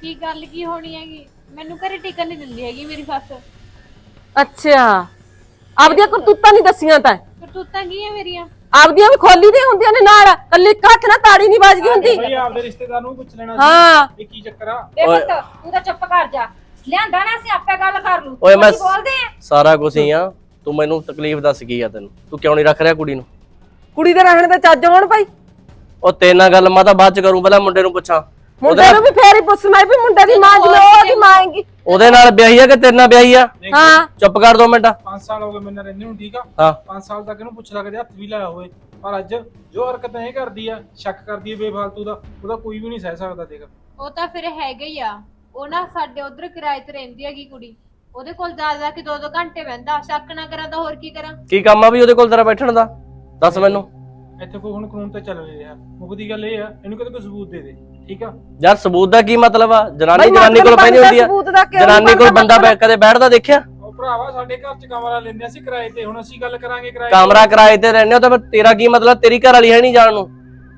ਕੀ ਗੱਲ ਕੀ ਹੋਣੀ ਹੈਗੀ? ਮੈਨੂੰ ਘਰੇ ਟਿਕਣ ਨਹੀਂ ਦਿੰਦੀ ਹੈਗੀ ਮੇਰੀ ਸੱਸ। ਅੱਛਾ। ਆਪਦੀਆਂ ਕਰਤੂਤਾਂ ਨਹੀਂ ਦੱਸੀਆਂ ਤਾਂ। ਕਰਤੂਤਾਂ ਕੀ ਹੈ ਮੇਰੀਆਂ? ਆਪਦੀਆਂ ਵੀ ਖੋਲੀ ਦੀਆਂ ਹੁੰਦੀਆਂ ਨੇ ਨਾਲ ਕੱਲੀ ਇੱਕ ਹੱਥ ਨਾਲ ਤਾੜੀ ਨਹੀਂ ਵੱਜਦੀ ਹੁੰਦੀ। ਭਾਈ ਆਪਦੇ ਰਿਸ਼ਤੇਦਾਰ ਨੂੰ ਪੁੱਛ ਲੈਣਾ ਹਾਂ। ਇਹ ਕੀ ਚੱਕਰ ਆ। ਵੇ ਪੁੱਤ ਤੂੰ ਤਾਂ ਚੁੱਪ ਕਰ ਜਾ। ਲਿਆਂਦਾ ਨਾ ਅਸੀਂ ਆਪੇ ਗੱਲ ਕਰ ਲੂ ਓਏ ਮੈਂ ਅਸੀਂ ਬੋਲਦੇ ਆ। ਸਾਰਾ ਕੁਝ ਹੀ ਆ। ਤੂੰ ਮੈਨੂੰ ਤਕਲੀਫ ਦੱਸ ਗਈ ਆ ਤੈਨੂੰ? ਤੂੰ ਕਿਉਂ ਨਹੀਂ ਰੱਖ ਰਿਹਾ ਕੁੜੀ ਨੂੰ? ਕੁੜੀ ਦੇ ਰਹਿਣ ਦੇ ਚੱਜ ਹੋਣ ਭਾਈ। ਉਹ ਤੇਰੇ ਨਾਲ ਗੱਲ ਮੈਂ ਤਾਂ ਬਾਅਦ ਚ ਕਰੂੰ ਪਹਿਲਾਂ ਮੁੰਡੇ ਨੂੰ ਪੁੱਛਾਂ। ਮੁੰਡੇ ਨੂੰ ਵੀ ਫੇਰ ਹੀ ਪੁੱਛ ਮੈਂ ਵੀ ਮੁੰਡੇ ਦੀ ਮਾਂ ਜਿਵੇਂ ਉਹਦੀ ਮਾਂ ਹੈਗੀ ਉਹਦੇ ਨਾਲ ਵਿਆਹੀ ਆ ਕਿ ਤੇਰੇ ਨਾਲ ਵਿਆਹੀ ਆ? ਹਾਂ। ਚੁੱਪ ਕਰ ਦੋ ਮਿੰਟ। 5 ਸਾਲ ਹੋ ਗਏ ਮੇਰੇ ਨਾਲ ਰਹਿੰਦੇ ਨੂੰ ਠੀਕ ਆ? ਹਾਂ। 5 ਸਾਲ ਤੱਕ ਇਹਨੂੰ ਪੁੱਛ ਲੱਗਦੇ ਹੱਥ ਵੀ ਲਾਇਆ ਹੋਵੇ। ਪਰ ਅੱਜ ਜੋ ਹਰਕਤਾਂ ਇਹ ਕਰਦੀ ਆ ਸ਼ੱਕ ਕਰਦੀ ਆ ਬੇਫਾਲਤੂ ਦਾ ਉਹਦਾ ਕੋਈ ਵੀ ਨਹੀਂ ਸਹਿ ਸਕਦਾ ਦੇਖ ਉਹ ਤਾਂ ਫਿਰ ਹੈਗਾ ਹੀ ਆ। ਉਹ ਨਾ ਸਾਡੇ ਉਧਰ ਕਿਰਾਏ ਤੇ ਰਹਿੰਦੀ ਹੈਗੀ ਕੁੜੀ। ਉਹਦੇ ਕੋਲ ਜ਼ਿਆਦਾ ਕਿ 2-2 ਘੰਟੇ ਬਹਿੰਦਾ। ਸ਼ੱਕ ਨਾ ਕਰਾਂ ਤਾਂ ਹੋਰ ਕੀ ਕਰਾਂ? ਕੀ ਕੰਮ ਆ ਵੀ ਉਹਦੇ ਕੋਲ ਤੇਰਾ ਬੈਠਣ ਦਾ? ਦੱਸ ਮੈਨੂੰ। ਇੱਥੇ ਕੋਈ ਹੁਣ ਕਾਨੂੰਨ ਤੇ ਚੱਲ ਰਿਹਾ। ਮੁੱਕਦੀ ਗੱਲ ਇਹ ਆ ਇਹਨੂੰ ਕਦੇ ਕੋਈ ਸਬੂਤ ਦੇ ਦੇ। ਠੀਕ ਆ? ਯਾਰ ਸਬੂਤ ਦਾ ਕੀ ਮਤਲਬ ਆ? ਜਨਾਨੀ ਜਨਾਨੀ ਕੋਲ ਪੈਂਦੀ ਹੁੰਦੀ ਆ। ਸਬੂਤ ਦਾ ਕਿਉਂ ਜਨਾਨੀ ਕੋਲ ਬੰਦਾ ਬੈ- ਕਦੇ ਬੈਠਦਾ ਦੇਖਿਆ? ਉਹ ਭਰਾਵਾ ਸਾਡੇ ਘਰ ਚ ਕਮਰਾ ਲੈਂਦੇ ਸੀ ਕਿਰਾਏ ਤੇ ਹੁਣ ਅਸੀਂ ਗੱਲ ਕਰਾਂਗੇ ਕਿਰਾਏ ਕਮਰਾ ਕਿਰਾਏ ਤੇ ਰਹਿੰਦੇ ਹੋ ਤਾਂ ਫਿਰ ਤੇਰਾ ਕੀ ਮਤਲਬ? ਤੇਰੀ ਘਰ ਵਾਲੀ ਹੈ ਨਹੀਂ ਜਾਣ ਨੂੰ।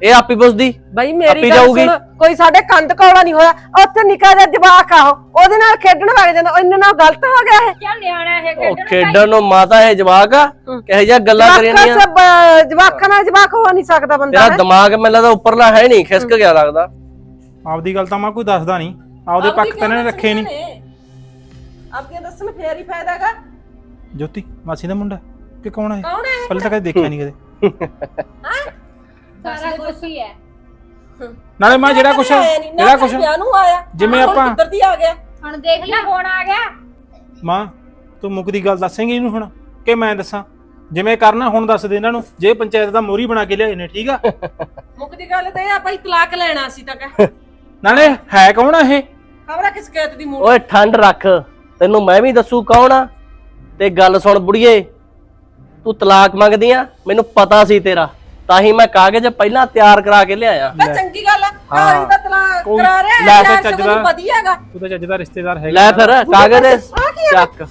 ਇਹ ਆਪੀ ਪੁੱਛਦੀ। ਬਈ ਆਪੀ ਮੇਰੀ ਗੱਲ ਜਾਊਗੀ। ਸੁਣ ਕੋਈ ਸਾਡੇ ਕੰਧ ਕੌਲਾ ਨਹੀਂ ਹੋਇਆ। ਉੱਥੇ ਨਿੱਕਾ ਜਿਹਾ ਜਵਾਕ ਆ ਉਹ। ਉਹਦੇ ਨਾਲ ਖੇਡਣ ਲੱਗ ਜਾਂਦਾ ਇਹਨਾਂ ਨਾਲ ਗਲਤ ਹੋ ਗਿਆ ਇਹ। ਚੱਲ ਨਿਆਣਾ ਇਹ ਉਹ ਖੇਡਣ ਖੇਡਣ ਨੂੰ ਮਾਤਾ ਇਹ ਜਵਾਕ ਆ। ਕਹੇ ਜਾ ਗੱਲਾਂ ਕਰੀ ਜਵਾਕਾਂ ਜਾਂਦੀਆਂ ਸਭ ਅਹ, ਜਵਾਕਾਂ ਨਾਲ ਜਵਾਕ ਹੋ ਨਹੀਂ ਸਕਦਾ ਬੰਦਾ ਤੇਰਾ ਦਿਮਾਗ ਮੈਨੂੰ ਲੱਗਦਾ ਉੱਪਰਲਾ ਹੈ ਨਹੀਂ ਖਿਸਕ ਗਿਆ ਲੱਗਦਾ। ਆਪਦੀ ਗੱਲ ਤਾਂ ਮੈਂ ਕੋਈ ਦੱਸਦਾ ਨਹੀਂ। ਆਪਦੇ ਪੱਖ ਤਾਂ ਇਹਨੇ ਰੱਖੇ ਨਹੀਂ। ਆਪਕੇ ਦੱਸਣ ਫੇਰ ਹੀ ਫਾਇਦਾ ਹੈਗਾ। ਜੋਤੀ ਮਾਸੀ ਦਾ ਮੁੰਡਾ ਕਿ ਕੌਣ ਹੈ? ਕੌਣ ਹੈ ਪਹਿਲੇ ਤਾਂ ਕਦੇ ਦੇਖਿਆ ਨਹੀਂ ਕਦੇ। ਸਾਰਾ ਕੁਝ ਹੀ ਹੈ। ਨਾਲੇ ਮੈਂ ਜਿਹੜਾ ਕੁਛ ਜਿਹੜਾ ਕੁਛ ਵਿਆਹ ਨੂੰ ਆਇਆ। ਜਿਵੇਂ ਆਪਾਂ- ਕਿੱਧਰ ਦੀ ਆ ਗਿਆ? ਹੁਣ ਦੇਖ ਲੈ। ਹੁਣ ਆ ਗਿਆ। ਮਾਂ ਤੂੰ ਮੁੱਕਦੀ ਗੱਲ ਦੱਸੇਂਗੀ ਇਹਨੂੰ ਹੁਣ ਕਿ ਮੈਂ ਦੱਸਾਂ? ਜਿਵੇਂ ਕਰਨਾ ਹੁਣ ਦੱਸ ਦੇ ਇਹਨਾਂ ਨੂੰ। ਜੇ ਪੰਚਾਇਤ ਦਾ ਮੋਰੀ ਬਣਾ ਕੇ ਲਿਆਏ ਨੇ ਠੀਕ ਆ? ਮੁੱਕਦੀ ਗੱਲ ਤੇ ਇਹ ਆ ਭਾਈ ਤਲਾਕ ਲੈਣਾ ਸੀ ਤਾਂ ਕਹਿ। ਨਾਲੇ ਹੈ ਕੌਣ ਆ ਇਹ? ਖਬਰ ਕਿਸ ਕੇਤ ਦੀ ਮੂਡ ਓਏ ਠੰਡ ਰੱਖ ਤੈਨੂੰ ਮੈਂ ਵੀ ਦੱਸੂ ਕੌਣ ਆ? ਤੇ ਗੱਲ ਸੁਣ ਬੁੜੀਏ ਤੂੰ ਤਲਾਕ ਮੰਗਦੀ ਆ ਮੈਨੂੰ ਪਤਾ ਸੀ ਤੇਰਾ ਤਾਂ ਹੀ ਮੈਂ ਕਾਗਜ਼ ਪਹਿਲਾਂ ਤਿਆਰ ਕਰਾ ਕੇ ਲਿਆਇਆ। ਤਾਂ ਚੰਗੀ ਗੱਲ ਆ। ਘਰ ਦਾ ਤਲਾਕ ਕੋਈ- ਕਰਾ ਰਿਹਾ ਲੈ ਫਿਰ ਯਾਰ ਚੱਜ ਸਗੋਂ ਦਾ। ਵਧੀਆ ਹੈਗਾ। ਤੂੰ ਤਾਂ ਜੱਜ ਦਾ ਰਿਸ਼ਤੇਦਾਰ ਹੈਗਾ। ਲੈ ਫਿਰ ਕਾਗਜ਼ ਚੱਕ।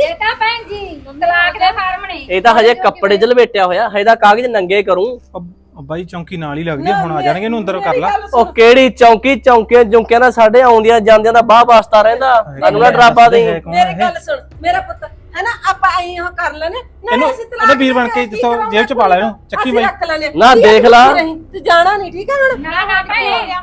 ਇਹ ਤਾਂ ਭੈਣ ਜੀ ਤਲਾਕ ਦੇ ਫਾਰਮ ਨੇ। ਇਹ ਤਾਂ ਹਜੇ ਕੱਪੜੇ 'ਚ ਲਪੇਟਿਆ ਹੋਇਆ ਹਜੇ ਤਾਂ ਕਾਗਜ਼ ਨੰਗੇ ਕਰੂੰ। ਉਹ ਬਾਈ ਚੌਂਕੀ ਨਾਲ ਹੀ ਲੱਗਦੀ ਆ, ਹੁਣ ਆ ਜਾਣਗੇ ਇਹਨੂੰ ਅੰਦਰ ਕਰ ਲਾ। ਉਹ ਕਿਹੜੀ ਚੌਂਕੀ ਚੌਂਕੀਆਂ ਜੁੰਕਿਆਂ ਦਾ ਸਾਡੇ ਆਉਂਦੀਆਂ ਜਾਂਦਿਆਂ ਦਾ ਬਾਹ ਵਾਸਤਾ ਰਹਿੰਦਾ। ਸਾਨੂੰ ਨਾ ਡਰਾਪਾ ਦੇ ਕੌਣ ਮੇਰੀ ਇਹ? ਗੱਲ ਸੁਣ ਮੇਰਾ ਪੁੱਤ ਹੈ ਨਾ ਆਪਾਂ ਆਈ ਉਹ ਕਰ ਲੈਣੇ ਇਹਨੂੰ ਇਹਨੇ ਵੀਰ ਬਣ ਕੇ ਜਿੱਥੋਂ ਜੇਬ ਚ ਪਾ ਲੈ ਇਹਨੂੰ ਚੱਕੀ ਬਾਈ। ਨਾ ਦੇਖ ਲਾ। ਤੂੰ ਜਾਣਾ ਨਹੀਂ ਠੀਕ ਹੈ ਹੁਣ? ਨਾ ਨਾ ਭੈਣ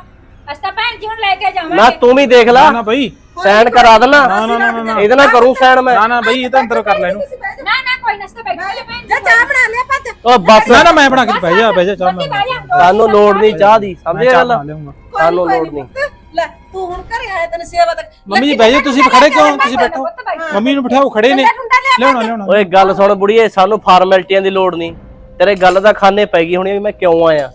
ਅਸੀਂ ਤਾਂ ਭੈਣ ਜੀ ਹੁਣ ਲੈ ਕੇ ਨਾ ਜਾਵਾਂਗੇ ਤੂੰ ਵੀ ਦੇਖ ਲਾ। ਨਾ ਨਾ ਬਾਈ। ਸਾਈਨ ਕਰਾ ਦੇਣਾ। ਨਾ ਨਾ ਨਾ ਨਾ, ਨਾ। ਇਹਦੇ ਨਾਲ ਕਰੂੰ ਸਾਈਨ ਮੈਂ। ਨਾ ਨਾ ਬਾਈ ਇਹ ਤਾਂ ਅੰਦਰ ਕਰ ਲੈ ਇਹਨੂੰ। ਨਾ ਨਾ ਕੋਈ ਨਾ ਅਸੀਂ ਤਾਂ ਬੈਠੇ ਹਾਂ ਭੈਣ ਜਾ? ਚਾਹ ਬਣਾ ਲਿਆ ਭੱਜ ਉਹ ਬਸ ਨਾ ਨਾ ਮੈਂ ਬਣਾ ਕੇ ਬਹਿ ਜਾ ਬਹਿ ਜਾ ਚਾਹ ਮੈਂ ਬਹਿ ਜਾ ਸਾਨੂੰ ਲੋੜ ਨਹੀਂ ਚਾਹ ਦੀ ਮੈਂ ਸਮਝੇ ਚਾਹ ਗੱਲ? ਬਣਾ ਲਿਆਉਂਗਾ ਸਾਨੂੰ ਕੋਈ ਲੋੜ ਨੀ ਨਹੀਂ। ਪੁੱਤ, ਲੈ ਤੂੰ ਹੁਣ ਘਰੇ ਆਇਆ ਤੈਨੂੰ ਸੇਵਾ ਤੱਕ ਮੰਮੀ ਜੀ ਬਹਿ ਜਾ ਤੁਸੀਂ ਖੜੇ ਕਿਉਂ? ਤੁਸੀਂ ਬੈਠੋ ਪੁੱਤ ਬੈਠ। ਮੰਮੀ ਨੂੰ ਬਿਠਾਓ ਖੜੇ ਨੇ। ਲਿਆਉਣਾ ਲਿਆਉਣਾ। ਓਏ ਗੱਲ ਸੁਣ ਬੁੜੀਏ ਸਾਨੂੰ ਫਾਰਮੈਲਿਟੀਆਂ ਦੀ ਲੋੜ ਨਹੀਂ। ਤੇਰੇ ਗੱਲ ਦਾ ਖਾਨੇ ਪੈ ਗਈ ਹੋਣੀ ਵੀ ਮੈਂ ਕਿਉਂ ਆਇਆ।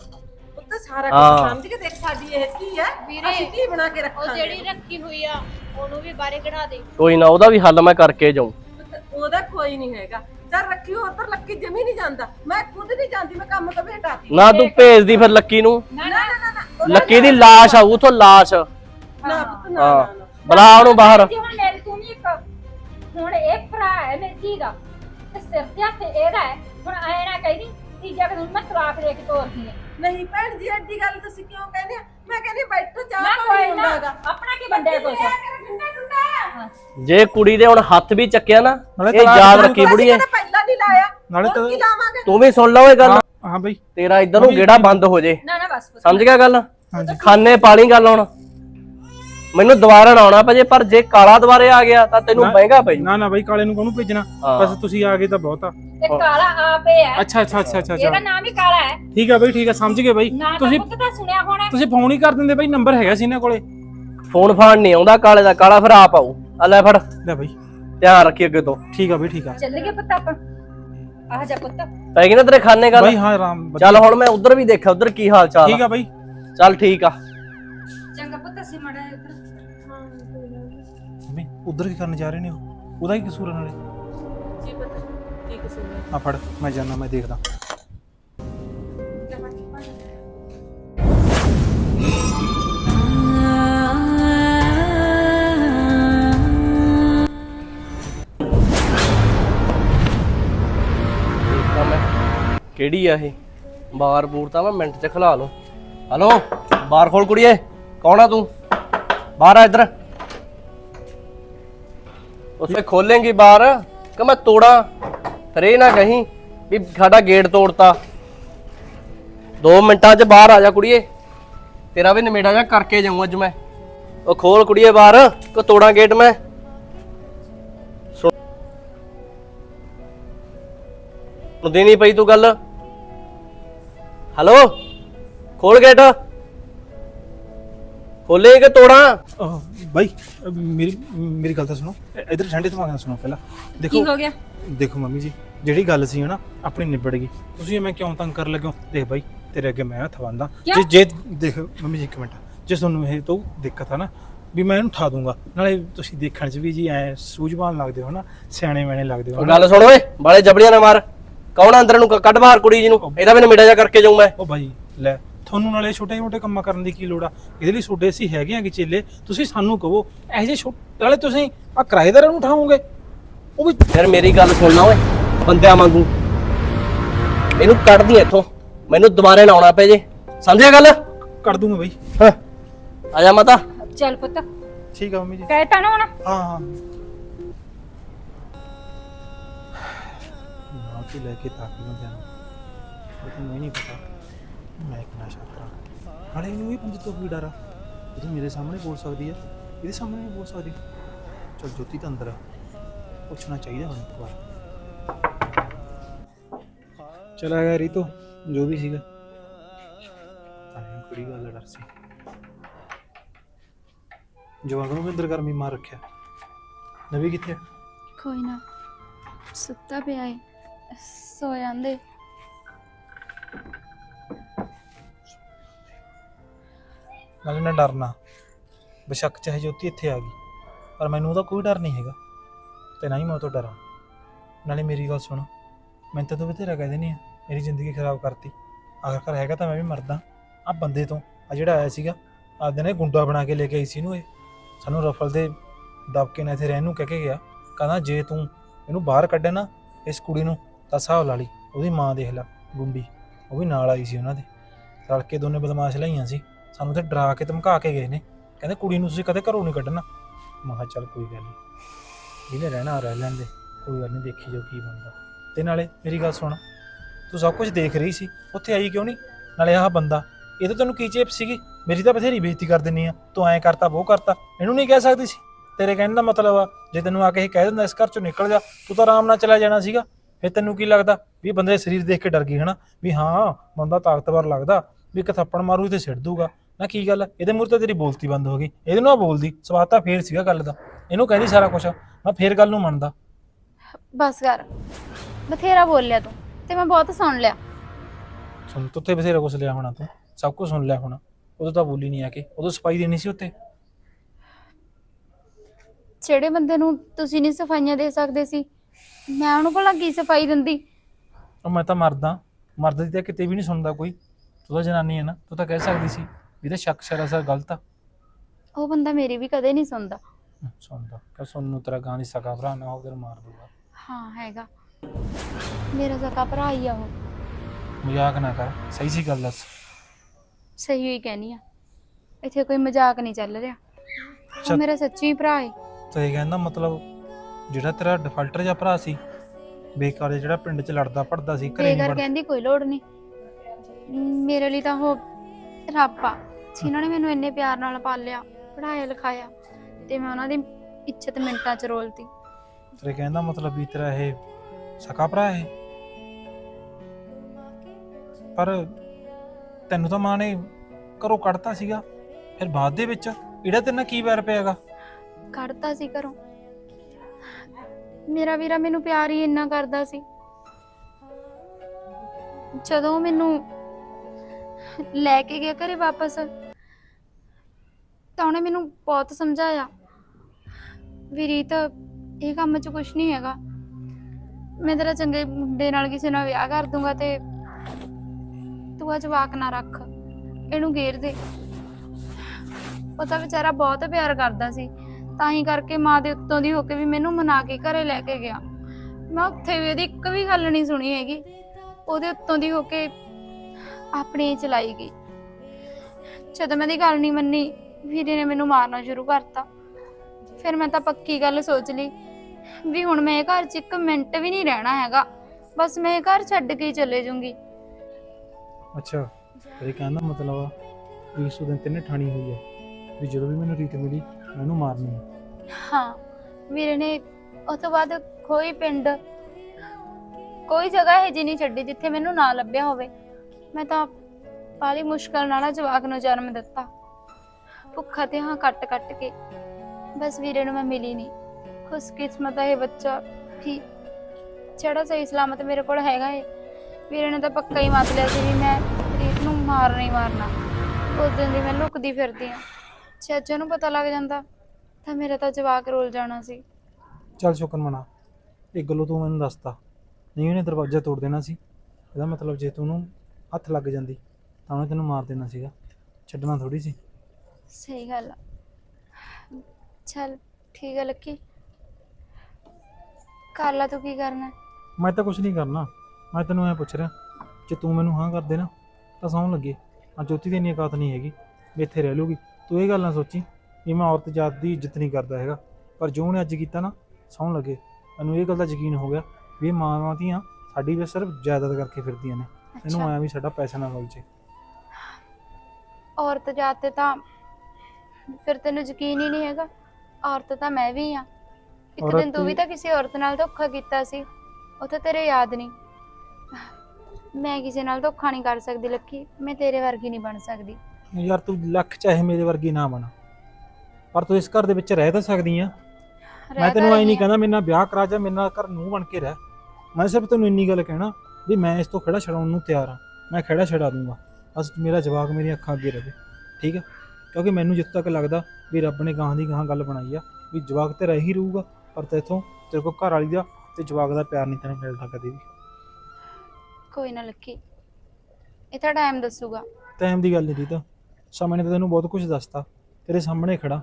ਪੁੱਤ ਤਾਂ ਸਾਰਾ ਹਾਂ। ਕੁਝ ਸਮਝ ਕੇ ਦੇਖ ਸਾਡੀ ਇਹ ਕੀ ਹੈ। ਵੀਰੇ, ਅਸੀਂ ਕੀ ਬਣਾ ਕੇ ਉਹ ਰੱਖਾਂਗੇ। ਜਿਹੜੀ ਰੱਖੀ ਹੋਈ ਆ ਉਹਨੂੰ ਵੀ ਬਾਰੇ ਕਢਾ ਦੇ। ਕੋਈ ਨਾ ਉਹਦਾ ਵੀ ਹੱਲ ਮੈਂ ਕਰਕੇ ਜਾਉਂ ਉਹਦਾ ਕੋਈ ਨਹੀਂ ਹੈਗਾ। ਚੱਲ ਰੱਖੀ ਉਧਰ ਲੱਕੀ ਜਮੀ ਨਹੀਂ ਜਾਂਦਾ। ਮੈਂ ਖੁਦ ਨਹੀਂ ਜਾਂਦੀ ਮੈਂ ਕੰਮ ਤੋਂ ਭੇਟਾਤੀ ਨਾ ਤੂੰ ਭੇਜਦੀ ਫਿਰ ਲੱਕੀ ਨੂੰ। ਨਾ ਨਾ ਨਾ ਲੱਕੀ ਦੀ ਲਾਸ਼ ਆਊ ਉਥੋਂ ਲਾਸ਼। ਨਾ ਪੁੱਤ ਨਾ ਹਾਂ। ਨਾ, ਨਾ। ਬੁਲਾ ਉਹਨੂੰ ਬਾਹਰ। ਜੀ ਹੁਣ ਮੇਰੀ ਤੂੰ ਵੀ ਇੱਕ ਹੁਣ ਇਹ ਭਰਾ ਹੈ ਮੇਰੀ ਧੀ ਦਾ ਤੇ ਸਿਰ ਤੇ ਹੱਥ ਇਹਦਾ ਹੈ। ਹੁਣ ਐ ਨਾ ਕਹਿਦੀ ਤੀਜਾ ਕਦਮ ਮੈਂ ਤਲਾਕ ਦੇ ਕੇ ਤੋਰਦੀ ਹੈ। ਨਹੀਂ ਭੈਣ ਜੀ ਐਡੀ ਗੱਲ ਤੁਸੀਂ ਕਿਉਂ ਕਹਿੰਦੇ ਆ? ਮੈਂ ਕਹਿੰਦੀ ਬੈਠੋ ਚਾਹ ਮੈਂ ਪਾਣੀ ਕੋਈ ਨਾ ਹੁੰਦਾਗਾ ਆਪਣਾ ਕੀ ਬੰਦੇ ਕੁਛ? ਠੰਡਾ ਠੰਡਾ ਜੇ ਕੁੜੀ ਦੇ ਹੁਣ ਹੱਥ ਵੀ ਚੱਕਿਆ ਨਾ ਨਾਲੇ ਇਹ ਤਲਾਕ ਯਾਦ ਰੱਖੀ ਬੁੜੀਏ। ਪਹਿਲਾਂ ਨਹੀਂ ਲਾਇਆ। ਨਾਲੇ ਹੁਣ ਤਾਂ ਕੀ ਲਾਵਾਂਗੇ? ਤੂੰ ਵੀ ਸੁਣ ਲਓ ਇਹ ਗੱਲ। ਹਾਂ ਬਈ। ਤੇਰਾ ਇਧਰ ਨੂੰ ਗੇੜਾ ਬੰਦ ਹੋ ਜੇ। ਨਾ ਨਾ ਬਸ ਸਮਝ ਗਿਆ ਗੱਲ? ਖਾਨੇ ਪਾਲੀ ਗੱਲ ਹੁਣ। ਮੈਨੂੰ ਦੁਬਾਰਾ ਨਾ ਆਉਣਾ ਪਜੇ ਪਰ ਜੇ ਕਾਲਾ ਦੁਬਾਰੇ ਆ ਗਿਆ ਤਾਂ ਤੈਨੂੰ ਮਹਿੰਗਾ ਪਈ ਨਾ ਨਾ ਬਈ ਕਾਲੇ ਨੂੰ ਕਾਹਨੂੰ ਭੇਜਣਾ? ਹਾਂ। ਬਸ ਤੁਸੀਂ ਆ ਗਏ ਤਾਂ ਬਹੁਤ ਆ। ਤੇ ਕਾਲਾ ਆਪੇ ਹੈ ਅੱਛਾ ਅੱਛਾ ਅੱਛਾ ਅੱਛਾ ਇਹਦਾ ਅੱਛਾ ਨਾਮ ਹੀ ਕਾਲਾ ਹੈ। ਠੀਕ ਆ ਬਈ ਠੀਕ ਆ ਸਮਝ ਗਏ ਬਈ। ਨਾ ਤਾਂ ਤੁਸੀਂ ਪੁੱਤ ਤਾਂ ਸੁਣਿਆ ਹੋਣਾ ਤੁਸੀਂ ਫੋਨ ਹੀ ਕਰ ਦਿੰਦੇ ਬਈ ਨੰਬਰ ਹੈਗਾ ਸੀ ਇਹਨਾਂ ਕੋਲੇ। ਫੋਨ ਫਾਨ ਨਹੀਂ ਆਉਂਦਾ ਕਾਲੇ ਦਾ ਕਾਲਾ ਫਿਰ ਆਪ ਆਊ। ਆ ਲੈ ਫੜ। ਲੈ ਬਈ। ਧਿਆਨ ਰੱਖੀ ਅੱਗੇ ਤੋਂ। ਠੀਕ ਆ ਬਈ ਠੀਕ ਆ। ਚੱਲ ਗਏ ਪੁੱਤ ਆਪਾਂ। ਆ ਜਾ ਪੁੱਤ। ਪੈ ਗਈ ਨਾ ਤੇਰੇ ਖਾਨੇ ਗੱਲ? ਬਈ ਹਾਂ ਆਰਾਮ। ਚੱਲ ਹੁਣ ਮੈਂ ਉਧਰ ਵੀ ਦੇਖਿਆ ਉਧਰ ਕੀ ਹਾਲ ਚਾਲ ਠੀਕ ਆ ਆ ਬਈ। ਚੱਲ ਠੀਕ ਆ। ਉਧਰ ਕੀ ਕਰਨ ਜਾ ਰਹੇ ਨੇ ਉਹ? ਉਹਦਾ ਹੀ ਕਸੂਰ ਆ ਨਾਲੇ? ਕੀ ਪਤਾ ਕੀ ਕਸੂਰ ਹੈ ਆ ਫੜ ਮੈਂ ਜਾਣਾ ਮੈਂ ਦੇਖਦਾ। ਕਿਹੜੀ ਆ ਇਹ? ਬਾਰ ਬੂਰ ਤਾਂ ਮੈਂ ਮਿੰਟ ਚ ਖਲਾ ਲੂੰ ਹਲੋ ਬਾਰ ਖੋਲ ਕੁੜੀਏ ਕੌਣ ਆ ਤੂੰ? ਬਾਹਰ ਆ ਇੱਧਰ। ਉਸੇ ਖੋਲੇਂਗੀ ਬਾਹਰ। ਕਿ ਮੈਂ ਤੋੜਾਂ। ਫਿਰ ਇਹ ਨਾ ਵੀ ਸਾਡਾ ਗੇਟ ਤੋੜਤਾ। 2 ਮਿੰਟਾਂ 'ਚ ਬਾਹਰ ਆ ਜਾ ਕੁੜੀਏ। ਤੇਰਾ ਵੀ ਨਿਮੇੜਾ ਜਾ ਕਰਕੇ ਜਾਊਂ ਅੱਜ ਮੈਂ। ਉਹ ਖੋਲ ਕੁੜੀਏ ਬਾਹਰ, ਕਿ ਤੋੜਾਂ ਗੇਟ ਮੈਂ। ਸੁਣਦੀ ਨਹੀਂ ਪਈ ਤੂੰ ਗੱਲ। ਹੈਲੋ? ਖੋਲ ਗੇਟ। ਖੋਲੇ ਕਿ ਤੋੜਾਂ? ਬਾਈ ਮੇਰੀ ਮੇਰੀ ਗੱਲ ਤਾਂ ਸੁਣੋ। ਇ- ਇੱਧਰ ਠੰਡੇ ਨਾਲ ਸੁਣੋ ਪਹਿਲਾਂ। ਕੀ ਦੇਖੋ ਹੋ ਗਿਆ? ਦੇਖੋ ਮੰਮੀ ਜੀ ਜਿਹੜੀ ਗੱਲ ਸੀ ਨਾ ਆਪਣੀ ਨਿਬੜ ਗਈ। ਤੁਸੀਂ ਮੈਂ ਕਿਉਂ ਤੰਗ ਕਰਨ ਲੱਗਿਓ ਦੇਖ ਬਾਈ ਤੇਰੇ ਅੱਗੇ ਮੈਂ ਹੱਥ ਜੇ? ਜੇ ਦੇਖ ਮੰਮੀ ਜੀ ਇੱਕ ਮਿੰਟ। ਜੇ ਤੁਹਾਨੂੰ ਇਹ ਤੋਂ ਦਿੱਕਤ ਆ ਨਾ ਵੀ ਮੈਂ ਇਹਨੂੰ ਉਠਾ ਦੂੰਗਾ। ਨਾਲੇ ਤੁਸੀਂ ਦੇਖਣ 'ਚ ਵੀ ਜੀ ਐ ਸੂਝਵਾਨ ਲੱਗਦੇ ਹੋ ਨਾ ਸਿਆਣੇ ਮੈਣੇ ਲੱਗਦੇ ਹੋ ਉਹ ਨਾ। ਗੱਲ ਸੁਣ ਓਏ ਬਾਲੇ ਜਬੜੀਆਂ ਨਾ ਮਾਰ। ਕੌਣ ਆ ਅੰਦਰ ਨੂੰ ਕ- ਕੱਢ ਬਾਹਰ ਕੁੜੀ ਜੀ ਨੂੰ। ਇਹਦਾ ਵੀ ਨਿਮੇੜਾ ਜਾ ਕਰਕੇ ਜਾਊਂ ਮੈਂ। ਉਹ ਬਾਈ ਲੈ ਤੁਹਾਨੂੰ ਨਾਲੇ ਛੋਟੇ ਮੋਟੇ ਕੰਮਾਂ ਕਰਨ ਦੀ ਕੀ ਲੋੜ ਆ? ਇਹਦੇ ਲਈ ਛੋਟੇ ਅਸੀਂ ਹੈਗੇ ਆ ਕਿ ਚੇਲੇ। ਤੁਸੀਂ ਸਾਨੂੰ ਕਹੋ ਇਹ ਜੇ ਛੋਟੇ ਨਾਲੇ ਤੁਸੀਂ ਆ ਕਿਰਾਏਦਾਰਾਂ ਨੂੰ ਉਠਾਓਗੇ? ਉਹ ਵੀ ਯਾਰ ਮੇਰੀ ਗੱਲ ਸੁਣ ਲਾ ਓਏ ਬੰਦਿਆਂ ਵਾਂਗੂ। ਇਹਨੂੰ ਕੱਢਦੀ ਇੱਥੋਂ। ਮੈਨੂੰ ਦੁਬਾਰੇ ਨਾ ਆਉਣਾ ਪਏ ਜੇ। ਸਮਝਿਆ ਗੱਲ? ਕੱਢ ਦੂੰਗਾ ਬਾਈ। ਹਾਂ। ਆ ਜਾ ਮਾਤਾ। ਚੱਲ ਪੁੱਤ। ਠੀਕ ਆ ਮੰਮੀ ਜੀ। ਕਹਿਤਾ ਨਾ ਹੁਣ। ਹਾਂ ਹਾਂ। ਨਾ ਕਿ ਲੈ ਕੇ ਤਾਕੀ ਨੂੰ ਉਹ ਤਾਂ ਮੈਨੂੰ ਨਹੀਂ ਪਤਾ। ਨਾਲੇ ਇਹਨੂੰ ਇਹ ਬੰਦੇ ਤੋਂ ਕੀ ਡਰ ਆ? ਇਹ ਤਾਂ ਮੇਰੇ ਸਾਹਮਣੇ ਬੋਲ ਸਕਦੀ ਆ। ਇਹਦੇ ਸਾਹਮਣੇ ਨਹੀਂ ਬੋਲ ਸਕਦੀ। ਚਲ ਜੋਤੀ ਤਾਂ ਅੰਦਰ ਆ। ਪੁੱਛਣਾ ਚਾਹੀਦਾ ਮੈਨੂੰ ਇੱਕ ਵਾਰ। ਚਲਾ ਗਿਆ ਰੀਤੋ, ਜੋ ਵੀ ਸੀਗਾ। ਤਾਂ ਕੁੜੀ ਗੱਲ ਦਾ ਸੀ। ਜਵਾਨ ਨੂੰ ਵੀ ਅੰਦਰ ਗਰਮੀ ਮਾਰ ਰੱਖਿਆ। ਨਵੀਂ ਕਿੱਥੇ ਆ? ਕੋਈ ਨਾ, ਸੁੱਤਾ ਪਿਆ ਏ। ਸੋ ਜਾਂਦੇ। ਨਾਲੇ ਨਾ ਡਰਨਾ। ਬੇਸ਼ੱਕ ਚਾਹੇ ਜੋਤੀ ਇੱਥੇ ਆ ਗਈ, ਪਰ ਮੈਨੂੰ ਉਹਦਾ ਕੋਈ ਡਰ ਨਹੀਂ ਹੈਗਾ ਤੇ ਨਾ ਹੀ ਮੈਂ ਉਹ ਤੋਂ ਡਰਾਂ। ਨਾਲੇ ਮੇਰੀ ਗੱਲ ਸੁਣ ਮੈਂ ਤਾਂ ਤੂੰ ਬਥੇਰਾ ਕਹਿ ਦੇਣੀ ਆ, ਮੇਰੀ ਜ਼ਿੰਦਗੀ ਖਰਾਬ ਕਰਤੀ। ਆਖਰਕਾਰ ਹੈਗਾ ਤਾਂ ਮੈਂ ਵੀ ਮਰਦਾ ਆ ਬੰਦੇ ਤੋਂ ਆ ਜਿਹੜਾ ਆਇਆ ਸੀਗਾ, ਆਪਦੇ ਨੇ ਗੁੰਡਾ ਬਣਾ ਕੇ ਲੈ ਕੇ ਆਈ ਸੀ ਇਹਨੂੰ ਇਹ। ਸਾਨੂੰ ਰਫਲ ਦੇ ਦਬਕੇ ਨਾਲ ਇੱਥੇ ਰਹਿਣ ਨੂੰ ਕਹਿ ਕੇ ਗਿਆ, ਕਹਿੰਦਾ ਜੇ ਤੂੰ ਇਹਨੂੰ ਬਾਹਰ ਕੱਢੇ ਨਾ, ਇਸ ਕੁੜੀ ਨੂੰ, ਤਾਂ ਹਿਸਾਬ ਲਾ ਲਈ, ਉਹਦੀ ਮਾਂ ਦੇਖ ਲੈ, ਗੁੰਡੀ, ਉਹ ਵੀ ਨਾਲ ਆਈ ਸੀ ਉਹਨਾਂ ਦੇ। ਰਲ ਕੇ ਦੋਨੇ ਬਦਮਾਸ਼ ਲਈਆਂ ਸੀ। ਸਾਨੂੰ ਤੇ ਡਰਾ ਕੇ ਧਮਕਾ ਕੇ ਗਏ ਨੇ। ਕਹਿੰਦੇ ਕੁੜੀ ਨੂੰ ਤੁਸੀਂ ਕਦੇ ਘਰੋਂ ਨਹੀਂ ਕੱਢਣਾ। ਮੈਂ ਕਿਹਾ ਚੱਲ ਕੋਈ ਗੱਲ ਨਹੀਂ ਜਿਹਨੇ ਰਹਿਣਾ, ਰਹਿ ਲੈਂਦੇ ਕੋਈ ਗੱਲ ਨਹੀਂ ਦੇਖੀ ਜੋ ਕੀ ਬਣਦਾ। ਤੇ ਨਾਲੇ ਮੇਰੀ ਗੱਲ ਸੁਣ। ਤੂੰ ਸਭ ਕੁਝ ਦੇਖ ਰਹੀ ਸੀ। ਉੱਥੇ ਆਈ ਕਿਉਂ ਨਹੀਂ ਨਾਲੇ ਆਹ ਬੰਦਾ, ਇਹ ਤਾਂ ਤੈਨੂੰ ਕੀ ਚੇਪ ਸੀਗੀ? ਮੇਰੀ ਤਾਂ ਬਥੇਰੀ ਬੇਇੱਜ਼ਤੀ ਕਰ ਦਿੰਨੀ ਆ। ਤੂੰ ਐਂ ਕਰਤਾ, ਉਹ ਕਰਤਾ। ਇਹਨੂੰ ਨਹੀਂ ਕਹਿ ਸਕਦੀ ਸੀ। ਤੇਰੇ ਕਹਿਣ ਦਾ ਮਤਲਬ ਆ, ਜੇ ਤੈਨੂੰ ਆ ਕੇ ਇਹ ਕਹਿ ਦਿੰਦਾ ਇਸ ਘਰ ਚੋਂ ਨਿਕਲ ਜਾ, ਤੂੰ ਤਾਂ ਆਰਾਮ ਨਾਲ ਚਲਾ ਜਾਣਾ ਸੀਗਾ। ਫਿਰ ਤੈਨੂੰ ਕੀ ਲੱਗਦਾ? ਵੀ ਬੰਦੇ ਸਰੀਰ ਦੇਖ ਕੇ ਡਰ ਗਈ, ਹਨਾ? ਵੀ ਹਾਂ, ਬੰਦਾ ਤਾਕਤਵਰ ਲੱਗਦਾ। ਵੀ ਇੱਕ ਥੱਪੜ ਮਾਰੂ ਤੇ ਸਿੱਟ ਦੂਗਾ ਨਾ ਕੀ ਗੱਲ? ਇਹਦੇ ਮੂਹਰੇ ਤਾਂ ਤੇਰੀ ਬੋਲਤੀ ਬੰਦ ਹੋ ਗਈ। ਇਹਦੇ ਨਾਲ ਬੋਲਦੀ। ਸਵਾਦ ਤਾਂ ਫੇਰ ਸੀਗਾ ਗੱਲ ਦਾ। ਇਹਨੂੰ ਕਹਿੰਦੀ ਸਾਰਾ ਕੁਝ ਮੈਂ ਫੇਰ ਗੱਲ ਨੂੰ ਮੰਨਦਾ। ਬਸ ਕਰ। ਬਥੇਰਾ ਬੋਲਿਆ ਤੂੰ। ਤੇ ਮੈਂ ਬਹੁਤ ਸੁਣ ਲਿਆ। ਸੁਣ ਤੂੰ ਤੇ ਬਥੇਰਾ ਕੁਛ ਲਿਆ ਹੋਣਾ ਤੂੰ। ਸਭ ਕੁਝ ਸੁਣ ਲਿਆ ਹੁਣ। ਉਦੋਂ ਤਾਂ ਬੋਲੀ ਨਹੀਂ ਆ ਕੇ। ਉਦੋਂ ਸਫ਼ਾਈ ਦੇਣੀ ਸੀ ਉੱਤੇ ਜਿਹੜੇ ਬੰਦੇ ਨੂੰ ਤੁਸੀਂ ਨਹੀਂ ਸਫਾਈਆਂ ਦੇ ਸਕਦੇ ਸੀ ਮੈਂ ਉਹਨੂੰ ਭਲਾ ਕੀ ਸਫ਼ਾਈ ਦਿੰਦੀ? ਉਹ ਮੈਂ ਤਾਂ ਮਰਦਾ। ਮਰਦ ਦੀ ਤਾਂ ਕਿਤੇ ਵੀ ਨਹੀਂ ਸੁਣਦਾ ਕੋਈ। ਤੂੰ ਤਾਂ ਜਨਾਨੀ ਹੈ ਨਾ। ਤੂੰ ਤਾਂ ਕਹਿ ਸਕਦੀ ਸੀ। ਤੇ ਸ਼ੱਕ ਸਰਾਸਰ ਗਲਤ ਆ? ਉਹ ਬੰਦਾ ਮੇਰੀ ਵੀ ਕਦੇ ਨਹੀਂ ਸੁਣਦਾ। ਸੁਣਦਾ। ਕਿ ਸੁਣ ਨੂੰ ਤੇਰਾ ਗਾਂ ਦੀ ਸਕਾ ਭਰਾ ਨਾ ਹੋ ਤੈਨੂੰ ਮਾਰ ਦੂਗਾ। ਹਾਂ ਹੈਗਾ। ਮੇਰਾ ਸਕਾ ਭਰਾ ਹੀ ਆ ਉਹ। ਮਜ਼ਾਕ ਨਾ ਕਰ। ਸਹੀ ਸੀ ਗੱਲ ਦੱਸ। ਸਹੀ ਹੋਈ ਕਹਿਨੀ ਆ। ਇੱਥੇ ਕੋਈ ਮਜ਼ਾਕ ਨਹੀਂ ਚੱਲ ਰਿਹਾ। ਉਹ। ਮੇਰਾ ਸੱਚੀ ਭਰਾ ਹੈ ਤਾਂ ਕਹਿੰਦਾ ਮਤਲਬ ਜਿਹੜਾ ਤੇਰਾ ਡਿਫਾਲਟਰ ਜਿਹਾ ਭਰਾ ਸੀ ਬੇਕਾਰ ਜਿਹਾ ਜਿਹੜਾ ਪਿੰਡ 'ਚ ਲੜਦਾ ਪੜਦਾ ਸੀ ਘਰੇ ਨਹੀਂ ਬੇਗਰ ਕਹਿੰਦੀ ਕੋਈ ਲੋੜ ਨਹੀਂ। ਮੇਰੇ ਲਈ ਤਾਂ ਉਹ ਰੱਬ ਆ। ਜਿਨ੍ਹਾਂ ਨੇ ਮੈਨੂੰ ਇੰਨੇ ਪਿਆਰ ਨਾਲ ਪਾਲਿਆ ਪੜਾਇਆ ਲਿਖਾਇਆ ਤੇ ਮੈਂ ਉਹਨਾਂ ਦੀ ਇੱਜ਼ਤ ਮਿੰਟਾਂ 'ਚ ਰੋਲਤੀ ਤੇਰੇ ਕਹਿੰਦਾ ਮਤਲਬ ਵੀ ਤੇਰਾ ਇਹ ਸਕਾ ਭਰਾ ਹੈ ਪਰ ਤੈਨੂੰ ਤਾਂ ਮਾਂ ਨੇ ਘਰੋਂ ਕੱਢਤਾ ਸੀਗਾ। ਫਿਰ ਬਾਅਦ ਦੇ ਵਿੱਚ ਇਹਦਾ ਤੇਰੇ ਨਾਲ ਕੀ ਵੈਰ ਪਿਆਗਾ? ਕੱਢਤਾ ਸੀ ਘਰੋਂ। ਮੇਰਾ ਵੀਰਾ ਮੈਨੂੰ ਪਿਆਰ ਹੀ ਇੰਨਾ ਕਰਦਾ ਸੀ। ਜਦੋਂ ਮੈਨੂੰ ਲੈ ਕੇ ਗਿਆ ਘਰੇ ਵਾਪਸ। ਤਾਂ ਉਹਨੇ ਮੈਨੂੰ ਬਹੁਤ ਸਮਝਾਇਆ। ਵੀ ਰੀਤ ਇਹ ਕੰਮ 'ਚ ਕੁਝ ਨਹੀਂ ਹੈਗਾ। ਮੈਂ ਤੇਰਾ ਚੰਗੇ ਮੁੰਡੇ ਨਾਲ ਕਿਸੇ ਨਾਲ ਵਿਆਹ ਕਰ ਦੂੰਗਾ ਤੇ ਤੂੰ ਆ ਜਵਾਕ ਨਾ ਰੱਖ। ਇਹਨੂੰ ਘੇਰ ਦੇ। ਉਹ ਤਾਂ ਵਿਚਾਰਾ ਬਹੁਤ ਪਿਆਰ ਕਰਦਾ ਸੀ। ਤਾਂ ਹੀ ਕਰਕੇ ਮਾਂ ਦੇ ਉੱਤੋਂ ਦੀ ਹੋ ਕੇ ਵੀ ਮੈਨੂੰ ਮਨਾ ਕੇ ਘਰੇ ਲੈ ਕੇ ਗਿਆ। ਮੈਂ ਉੱਥੇ ਵੀ ਉਹਦੀ ਇੱਕ ਵੀ ਗੱਲ ਨਹੀਂ ਸੁਣੀ ਹੈਗੀ। ਉਹਦੇ ਉੱਤੋਂ ਦੀ ਹੋ ਕੇ ਆਪਣੀ ਹੀ ਚਲਾਈ ਗਈ। ਜਦੋਂ ਮੈਂ ਦੀ ਗੱਲ ਨਹੀਂ ਮੰਨੀ ਵੀਰੇ ਨੇ ਮੈਨੂੰ ਮਾਰਨਾ ਸ਼ੁਰੂ ਕਰਤਾ। ਫਿਰ ਮੈਂ ਤਾਂ ਪੱਕੀ ਗੱਲ ਸੋਚ ਲਈ ਵੀ ਹੁਣ ਮੈਂ ਇਹ ਘਰ 'ਚ ਇੱਕ ਮਿੰਟ ਵੀ ਨਹੀਂ ਰਹਿਣਾ ਹੈਗਾ। ਬਸ ਮੈਂ ਇਹ ਘਰ ਛੱਡ ਕੇ ਹੀ ਚਲੇ ਜਾਊਂਗੀ। ਅੱਛਾ ਤੇਰੇ ਕਹਿੰਦਾ ਮਤਲਬ ਆ ਵੀ ਇਸ ਦਿਨ ਤੈਨੇ ਠਾਣੀ ਹੋਈ ਹੈ ਵੀ ਜਦੋਂ ਵੀ ਮੈਨੂੰ ਰੀਤ ਮਿਲੀ ਮੈਂ ਉਹਨੂੰ ਮਾਰਨੀ ਹੈ ਹਾਂ ਵੀਰੇ ਨੇ ਉਸ ਤੋਂ ਬਾਅਦ ਕੋਈ ਪਿੰਡ ਕੋਈ ਜਗ੍ਹਾ ਹੈ ਜੀ ਨਹੀਂ ਛੱਡੀ ਜਿੱਥੇ ਮੈਨੂੰ ਨਾ ਲੱਭਿਆ ਹੋਵੇ। ਮੈਂ ਤਾਂ ਬਾਲੀ ਮੁਸ਼ਕਲ ਨਾਲ ਆ ਜਵਾਕ ਨੂੰ ਜਨਮ ਦਿੱਤਾ। ਭੁੱਖਾ ਤੇ ਹਾਂ ਕੱਟ ਕੱਟ ਕੇ। ਬਸ ਵੀਰੇ ਨੂੰ ਮੈਂ ਮਿਲੀ ਨਹੀਂ ਖੁਸ਼ਕਿਸਮਤ ਹੈ ਇਹ ਬੱਚਾ ਵੀ। ਜਿਹੜਾ ਸਹੀ ਸਲਾਮਤ ਮੇਰੇ ਕੋਲ ਹੈਗਾ ਏ। ਵੀਰੇ ਨੇ ਤਾਂ ਪੱਕਾ ਹੀ ਮਤ ਲਿਆ ਸੀ ਵੀ ਮੈਂ ਰੀਤ ਨੂੰ ਮਾਰਨਾ ਹੀ ਮਾਰਨਾ। ਉਸ ਦਿਨ ਦੀ ਮੈਂ ਲੁਕਦੀ ਫਿਰਦੀ ਆ। ਚਾਚਾ ਨੂੰ ਪਤਾ ਲੱਗ ਜਾਂਦਾ ਤਾਂ ਮੇਰਾ ਤਾਂ ਜਵਾਕ ਰੋਲ ਜਾਣਾ ਸੀ। ਚੱਲ ਸ਼ੁਕਰ ਮਨਾ। ਇਹ ਗੱਲੋਂ ਤੂੰ ਮੈਨੂੰ ਦੱਸਤਾ। ਨਹੀਂ ਉਹਨੇ ਦਰਵਾਜ਼ਾ ਤੋੜ ਦੇਣਾ ਸੀ। ਇਹਦਾ ਮਤਲਬ ਜੇ ਤੂੰ ਉਹਨੂੰ ਹੱਥ ਲੱਗ ਜਾਂਦੀ ਤਾਂ ਉਹਨੇ ਤੈਨੂੰ ਮਾਰ ਦੇਣਾ ਸੀਗਾ। ਛੱਡਣਾ ਥੋੜੀ ਸੀ। ਸਹੀ ਗੱਲ ਆ। ਚਲ ਠੀਕ ਹੈ ਲੱਕੀ। ਕਰ ਲਾ ਤੂੰ ਕੀ ਕਰਨਾ। ਮੈਂ ਤਾਂ ਕੁਝ ਨਹੀਂ ਕਰਨਾ। ਮੈਂ ਤੈਨੂੰ ਐ ਪੁੱਛ ਰਿਹਾ ਜੇ ਤੂੰ ਮੈਨੂੰ ਹਾਂ ਕਰ ਦੇ ਨਾ ਤਾਂ ਸੌਣ ਲੱਗੇ। ਆ ਜੋਤੀ ਦੀ ਇੰਨੀ ਔਕਾਤ ਨਹੀਂ ਹੈਗੀ ਵੀ ਇੱਥੇ ਰਹਿ ਲੂਗੀ ਤੂੰ ਇਹ ਗੱਲ ਨਾ ਸੋਚੀ ਵੀ ਮੈਂ ਔਰਤ ਜਾਤ ਦੀ ਇੱਜ਼ਤ ਨਹੀਂ ਕਰਦਾ ਹੈਗਾ। ਪਰ ਜੋ ਉਹਨੇ ਅੱਜ ਕੀਤਾ ਨਾ ਸੌਣ ਲੱਗੇ। ਮੈਨੂੰ ਇਹ ਗੱਲ ਦਾ ਯਕੀਨ ਹੋ ਗਿਆ ਵੀ ਇਹ ਮਾਵਾਂ ਦੀਆਂ ਸਾਡੀ ਵੀ ਸਿਰਫ ਜਾਇਦਾਦ ਕਰਕੇ ਫਿਰਦੀਆਂ ਨੇ। ਇਹਨੂੰ ਆਇਆ ਵੀ ਸਾਡਾ ਪੈਸਾ ਨਾ ਮਿਲ ਜੇ। ਔਰਤ ਜਾਤ ਤੇ ਤਾਂ ਫਿਰ ਤੈਨੂੰ ਯਕੀਨ ਹੀ ਨਹੀਂ ਹੈਗਾ। ਔਰਤ ਤਾਂ ਮੈਂ ਵੀ ਆ ਇੱਕ ਦਿਨ ਤੂੰ ਵੀ ਹੀ- ਤਾਂ ਕਿਸੇ ਔਰਤ ਨਾਲ ਧੋਖਾ ਕੀਤਾ ਸੀ। ਉਹ ਤਾਂ ਤੇਰੇ ਯਾਦ ਨਹੀਂ। ਮੈਂ ਕਿਸੇ ਨਾਲ ਧੋਖਾ ਨਹੀਂ ਕਰ ਸਕਦੀ ਲੱਕੀ। ਮੈਂ ਤੇਰੇ ਵਰਗੀ ਨਹੀਂ ਬਣ ਸਕਦੀ। ਯਾਰ ਤੂੰ ਲੱਖ ਚਾਹੇ ਮੇਰੇ ਵਰਗੀ ਨਾ ਬਣ। ਪਰ ਤੂੰ ਇਸ ਘਰ ਦੇ ਵਿੱਚ ਰਹਿ ਤਾਂ ਸਕਦੀ ਆ। ਮੈਂ ਤਾਂ ਤੈਨੂੰ ਆਈ ਰਹੀ ਨਹੀਂ ਹਾਂ। ਕਹਿੰਦਾ ਮੇਰੇ ਨਾਲ ਵਿਆਹ ਕਰਾ ਜਾ ਮੇਰੇ ਨਾਲ ਘਰ ਨੂੰ ਬਣ ਕੇ ਰਹਿ। ਮੈਂ ਸਿਰਫ ਤੈਨੂੰ ਇੰਨੀ ਗੱਲ ਕਹਿਣਾ। ਵੀ ਮੈਂ ਇਸ ਤੋਂ ਖੜਾ ਛਡਾਉਣ ਨੂੰ ਤਿਆਰ ਆ ਮੈਂ ਖੜਾ ਛਡਾ ਦੂੰਗਾ। ਬਸ ਮੇਰਾ ਜਵਾਕ ਮੇਰੀਆਂ ਅੱਖਾਂ ਅੱਗੇ ਰਹੇ। ਠੀਕ ਹੈ? ਕਿਉਂਕਿ ਮੈਨੂੰ ਜਿੱਥੇ ਤੱਕ ਲੱਗਦਾ ਵੀ ਰੱਬ ਨੇ ਗਾਂ ਦੀ ਗਾਂ ਗੱਲ ਬਣਾਈ ਆ ਵੀ ਜਵਾਕ ਤੇ ਰਹਿ ਹੀ ਰਹੂਗਾ ਪਰ ਤੇਥੋਂ ਤੇਰੇ ਕੋਲ ਘਰ ਵਾਲੀ ਦਾ ਤੇ ਜਵਾਕ ਦਾ ਪਿਆਰ ਨਹੀਂ ਤੈਨੂੰ ਮਿਲਦਾ ਕਦੇ ਵੀ। ਕੋਈ ਨਾ ਲੱਕੀ ਇਹ ਤਾਂ ਟਾਈਮ ਦੱਸੂਗਾ। ਟਾਈਮ ਦੀ ਗੱਲ ਨਹੀਂ ਰੀਤ ਸਮੇਂ ਨੇ ਤਾਂ ਤੈਨੂੰ ਬਹੁਤ ਕੁਝ ਦੱਸਤਾ। ਤੇਰੇ ਸਾਹਮਣੇ ਖੜਾ।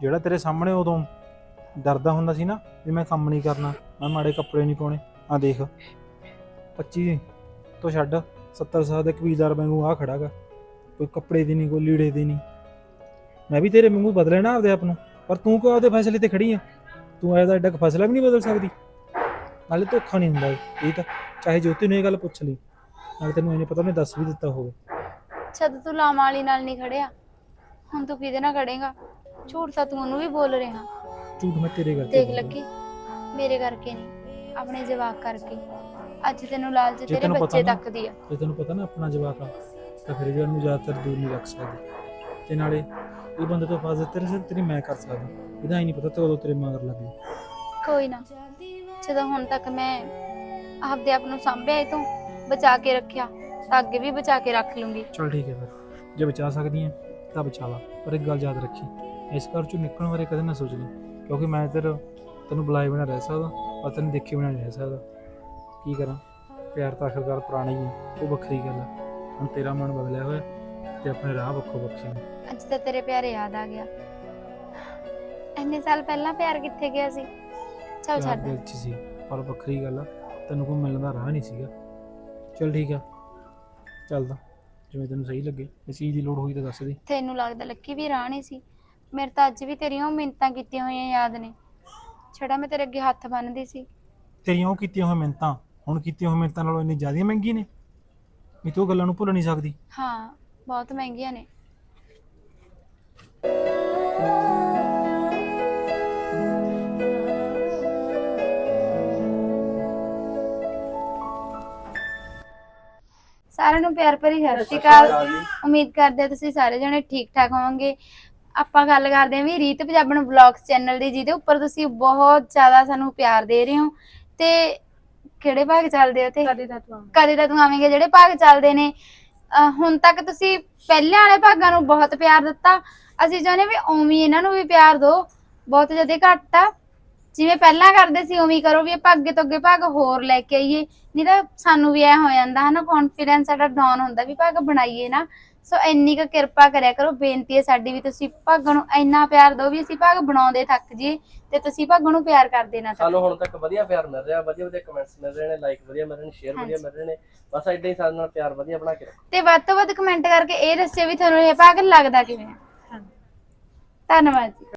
ਜਿਹੜਾ ਤੇਰੇ ਸਾਹਮਣੇ ਉਦੋਂ ਡਰਦਾ ਹੁੰਦਾ ਸੀ ਨਾ ਵੀ ਮੈਂ ਕੰਮ ਨਹੀਂ ਕਰਨਾ ਮੈਂ ਮਾੜੇ ਕੱਪੜੇ ਨਹੀਂ ਪਾਉਣੇ। ਆ ਦੇਖ। 25 ਤੋਂ ਛੱਡ 70 ਸਾਲ ਦੇ ਕਬੀਲਦਾਰ ਵਾਂਗੂ ਆ ਖੜਾਗਾ ਕੋਈ ਕੱਪੜੇ ਦੀ ਨਹੀਂ ਕੋਈ ਲੀੜੇ ਦੀ ਨਹੀਂ ਮੈਂ ਵੀ ਤੇਰੇ ਵਾਂਗੂ ਬਦਲੇ ਨਾ ਆਪਦੇ ਆਪ ਨੂੰ ਪਰ ਤੂੰ ਕਿਉਂ ਆਪਦੇ ਫੈਸਲੇ ਤੇ ਖੜੀ ਆ? ਤੂੰ ਐਦਾ ਐਡਾ ਕੁ ਫੈਸਲਾ ਵੀ ਨਹੀਂ ਬਦਲ ਸਕਦੀ। ਨਾਲੇ ਧੋਖਾ ਨਹੀਂ ਹੁੰਦਾ ਇਹ। ਤਾਂ ਚਾਹੇ ਜੋਤੀ ਨੂੰ ਇਹ ਗੱਲ ਪੁੱਛ ਲਈ ਨਾਲੇ ਤੈਨੂੰ ਇਹ ਨਹੀਂ ਪਤਾ ਉਹਨੇ ਦੱਸ ਵੀ ਦਿੱਤਾ ਹੋਵੇ। ਜਦ ਤੂੰ ਲਾਮਾ ਵਾਲੀ ਨਾਲ ਨਹੀਂ ਖੜਿਆ ਹੁਣ ਤੂੰ ਕਿਹਦੇ ਨਾਲ ਖੜੇਗਾ ਝੂਠ ਤਾਂ ਤੂੰ ਉਹਨੂੰ ਵੀ ਬੋਲ ਰਿਹਾ। ਝੂਠ ਮੈਂ ਤੇਰੇ ਕਰਕੇ ਦੇਖ ਬੋਲਿਆ। ਲੱਗੀ ਮੇਰੇ ਕਰਕੇ ਨਹੀਂ ਆਪਣੇ ਜਵਾਕ ਕਰਕੇ। ਅੱਜ ਤੈਨੂੰ ਲਾਲਚ ਤੇਰੇ ਤੈਨੂੰ ਪਤਾ ਬੱਚੇ ਨਾ- ਤੱਕ ਦੀ ਆ। ਜੇ ਤੈਨੂੰ ਪਤਾ ਨਾ ਆਪਣਾ ਜਵਾਕ ਆ ਤਾਂ ਫਿਰ ਵੀ ਉਹਨੂੰ ਜ਼ਿਆਦਾਤਰ ਦੂਰ ਨਹੀਂ ਰੱਖ ਸਕਦੀ। ਤੇ ਨਾਲੇ ਇਹ ਬੰਦੇ ਤੋਂ ਫਾਜ਼ਤ ਤੇਰੇ ਸਿਰ ਤੇਰੀ ਮੈਂ ਕਰ ਸਕਦਾ। ਇਹਦਾ ਹੀ ਨਹੀਂ ਪਤਾ ਤੇ ਉਦੋਂ ਤੇਰੇ ਮਗਰ ਲੱਗੇ ਕੋਈ ਨਾ। ਜਦੋਂ ਹੁਣ ਤੱਕ ਮੈਂ ਆਪਦੇ ਆਪ ਨੂੰ ਸੰਭਿਆ ਇਹ ਤੋਂ ਬਚਾ ਕੇ ਰੱਖਿਆ ਤਾਂ ਅੱਗੇ ਵੀ ਬਚਾ ਕੇ ਰੱਖ ਲੂੰਗੀ। ਚਲ ਠੀਕ ਹੈ ਫਿਰ। ਜੇ ਬਚਾ ਸਕਦੀ ਹੈ ਤਾਂ ਬਚਾ ਲਾ। ਪਰ ਇੱਕ ਗੱਲ ਯਾਦ ਰੱਖੀ ਇਸ ਘਰ ਚੋਂ ਨਿਕਲਣ ਬਾਰੇ ਕਦੇ ਨਾ ਸੋਚ ਲਈ ਕਿਉਂਕਿ ਮੈਂ ਤੇਰਾ ਤੈਨੂੰ ਬੁਲਾਏ ਬਿਨਾਂ ਰਹਿ ਸਕਦਾ ਪਰ ਤੈਨੂੰ ਦੇਖੇ ਬਿਨਾਂ ਨਹੀਂ ਰਹਿ ਸਕਦਾ। ਕੀ ਕਰਾਂ? ਪਿਆਰ ਤਾਂ ਆਖਰਕਾਰ ਪੁਰਾਣਾ ਹੀ ਹੈ ਉਹ ਵੱਖਰੀ ਗੱਲ ਹੁਣ ਤੇਰਾ ਮਨ ਬਦਲਿਆ ਹੋਇਆ ਤੇ ਆਪਣੇ ਰਾਹ ਵੱਖੋ ਵੱਖਰੇ ਨੇ। ਅੱਜ ਤਾਂ ਤੇਰੇ ਪਿਆਰ ਯਾਦ ਆ ਗਿਆ। ਇੰਨੇ ਸਾਲ ਪਹਿਲਾਂ ਪਿਆਰ ਕਿੱਥੇ ਗਿਆ ਸੀ? ਚੱਲ ਪਿਆਰ ਛੱਡ। ਦਿਲ 'ਚ ਸੀ ਪਰ ਵੱਖਰੀ ਗੱਲ ਆ ਤੈਨੂੰ ਕੋਈ ਮਿਲਣ ਦਾ ਰਾਹ ਨਹੀਂ ਸੀਗਾ। ਚਲ ਠੀਕ ਆ ਚੱਲਦਾ ਜਿਵੇਂ ਤੈਨੂੰ ਸਹੀ ਲੱਗੇ ਜੇ ਚੀਜ਼ ਦੀ ਲੋੜ ਹੋਈ ਤਾਂ ਦੱਸ ਦੇ। ਤੈਨੂੰ ਲੱਗਦਾ ਲੱਕੀ ਵੀ ਰਾਹ ਨਹੀਂ ਸੀ? ਮੇਰੇ ਤਾਂ ਅੱਜ ਵੀ ਤੇਰੀਆਂ ਉਹ ਮਿੰਤਾਂ ਕੀਤੀਆਂ ਹੋਈਆਂ ਯਾਦ ਨੇ। ਛੜਾ ਮੈਂ ਤੇਰੇ ਅੱਗੇ ਹੱਥ ਬੰਨਦੀ ਸੀ। ਤੇਰੀਆਂ ਉਹ ਕੀਤੀਆਂ ਹੋਈਆਂ ਮਿਹਨਤਾਂ ਹੁਣ ਕੀਤੀਆਂ ਹੋਈਆਂ ਮਿਹਨਤਾਂ ਨਾਲੋਂ ਇੰਨੀ ਜ਼ਿਆਦਾ ਮਹਿੰਗੀ ਨੇ? ਵੀ ਤੂੰ ਗੱਲਾਂ ਨੂੰ ਭੁੱਲ ਨਹੀਂ ਸਕਦੀ। ਹਾਂ ਬਹੁਤ ਮਹਿੰਗੀਆਂ ਨੇ। ਸਾਰਿਆਂ ਨੂੰ ਪਿਆਰ ਭਰੀ ਸਤਿ ਸ਼੍ਰੀ ਅਕਾਲ। ਉਮੀਦ ਕਰਦੇ ਹਾਂ ਤੁਸੀਂ ਸਾਰੇ ਜਣੇ ਠੀਕ ਠਾਕ ਹੋਵੋਗੇ। ਆਪਾਂ ਗੱਲ ਕਰਦੇ ਹਾਂ ਵੀ ਰੀਤ ਪੰਜਾਬਣ ਵਲੌਗਸ ਚੈਨਲ ਦੀ ਜਿਹਦੇ ਉੱਪਰ ਤੁਸੀਂ ਬਹੁਤ ਜ਼ਿਆਦਾ ਸਾਨੂੰ ਪਿਆਰ ਦੇ ਰਹੇ ਹੋ। ਤੇ ਕਿਹੜੇ ਭਾਗ ਚੱਲਦੇ ਤੇ ਕਦੇ ਦਾ ਤੂੰ ਕਦੇ ਤਾਂ ਤੂੰ ਆਵੇਂਗੇ ਜਿਹੜੇ ਭਾਗ ਚੱਲਦੇ ਨੇ। ਅਹ ਹੁਣ ਤੱਕ ਤੁਸੀਂ ਪਹਿਲਾਂ ਵਾਲੇ ਭਾਗਾਂ ਨੂੰ ਬਹੁਤ ਪਿਆਰ ਦਿੱਤਾ। ਅਸੀਂ ਚਾਹੁੰਦੇ ਵੀ ਉਵੇਂ ਹੀ ਇਹਨਾਂ ਨੂੰ ਵੀ ਪਿਆਰ ਦਿਓ। ਬਹੁਤ ਜ਼ਿਆਦਾ ਘੱਟ ਆ। ਜਿਵੇਂ ਪਹਿਲਾਂ ਕਰਦੇ ਸੀ ਉਵੇਂ ਹੀ ਕਰੋ ਵੀ ਆਪਾਂ ਅੱਗੇ ਤੋਂ ਅੱਗੇ ਭਾਗ ਹੋਰ ਲੈ ਕੇ ਆਈਏ। ਨਹੀਂ ਤਾਂ ਸਾਨੂੰ ਵੀ ਐ ਹੋ ਜਾਂਦਾ ਹਨਾ ਕੌਨਫੀਡੈਂਸ ਸਾਡਾ ਡਾਊਨ ਹੁੰਦਾ ਵੀ ਭਾਗ ਬਣਾਈਏ ਨਾ। ਸੋ ਇੰਨੀ ਕੁ ਕਿਰਪਾ ਕਰਿਆ ਕਰੋ ਬੇਨਤੀ ਹੈ ਸਾਡੀ ਵੀ ਤੁਸੀਂ ਭਾਗਾਂ ਨੂੰ ਇੰਨਾ ਪਿਆਰ ਦਿਓ ਵੀ ਅਸੀਂ ਭਾਗ ਬਣਾਉਂਦੇ ਥੱਕ ਜੀ ਤੇ ਤੁਸੀਂ ਭਾਗਾਂ ਨੂੰ ਪਿਆਰ ਕਰਦੇ ਨਾ। ਸਾਨੂੰ ਹੁਣ ਤੱਕ ਵਧੀਆ ਪਿਆਰ ਮਿਲ ਰਿਹਾ ਵਧੀਆ ਵਧੀਆ ਕਮੈਂਟਸ ਮਿਲ ਰਹੇ ਨੇ ਲਾਈਕ ਵਧੀਆ ਮਿਲ ਰਹੇ ਨੇ ਸ਼ੇਅਰ ਵਧੀਆ। ਮਿਲ ਰਹੇ ਨੇ ਬਸ ਏਦਾਂ ਹੀ ਸਾਡੇ ਨਾਲ ਪਿਆਰ ਵਧੀਆ ਬਣਾ ਕੇ ਰੱਖੋ ਤੇ ਵੱਧ ਤੋਂ ਵੱਧ ਕਮੈਂਟ ਕਰਕੇ ਇਹ ਦੱਸਿਓ ਵੀ ਤੁਹਾਨੂੰ ਇਹ ਭਾਗ ਲੱਗਦਾ ਕਿਵੇਂ ਆ ਧੰਨਵਾਦ ਜੀ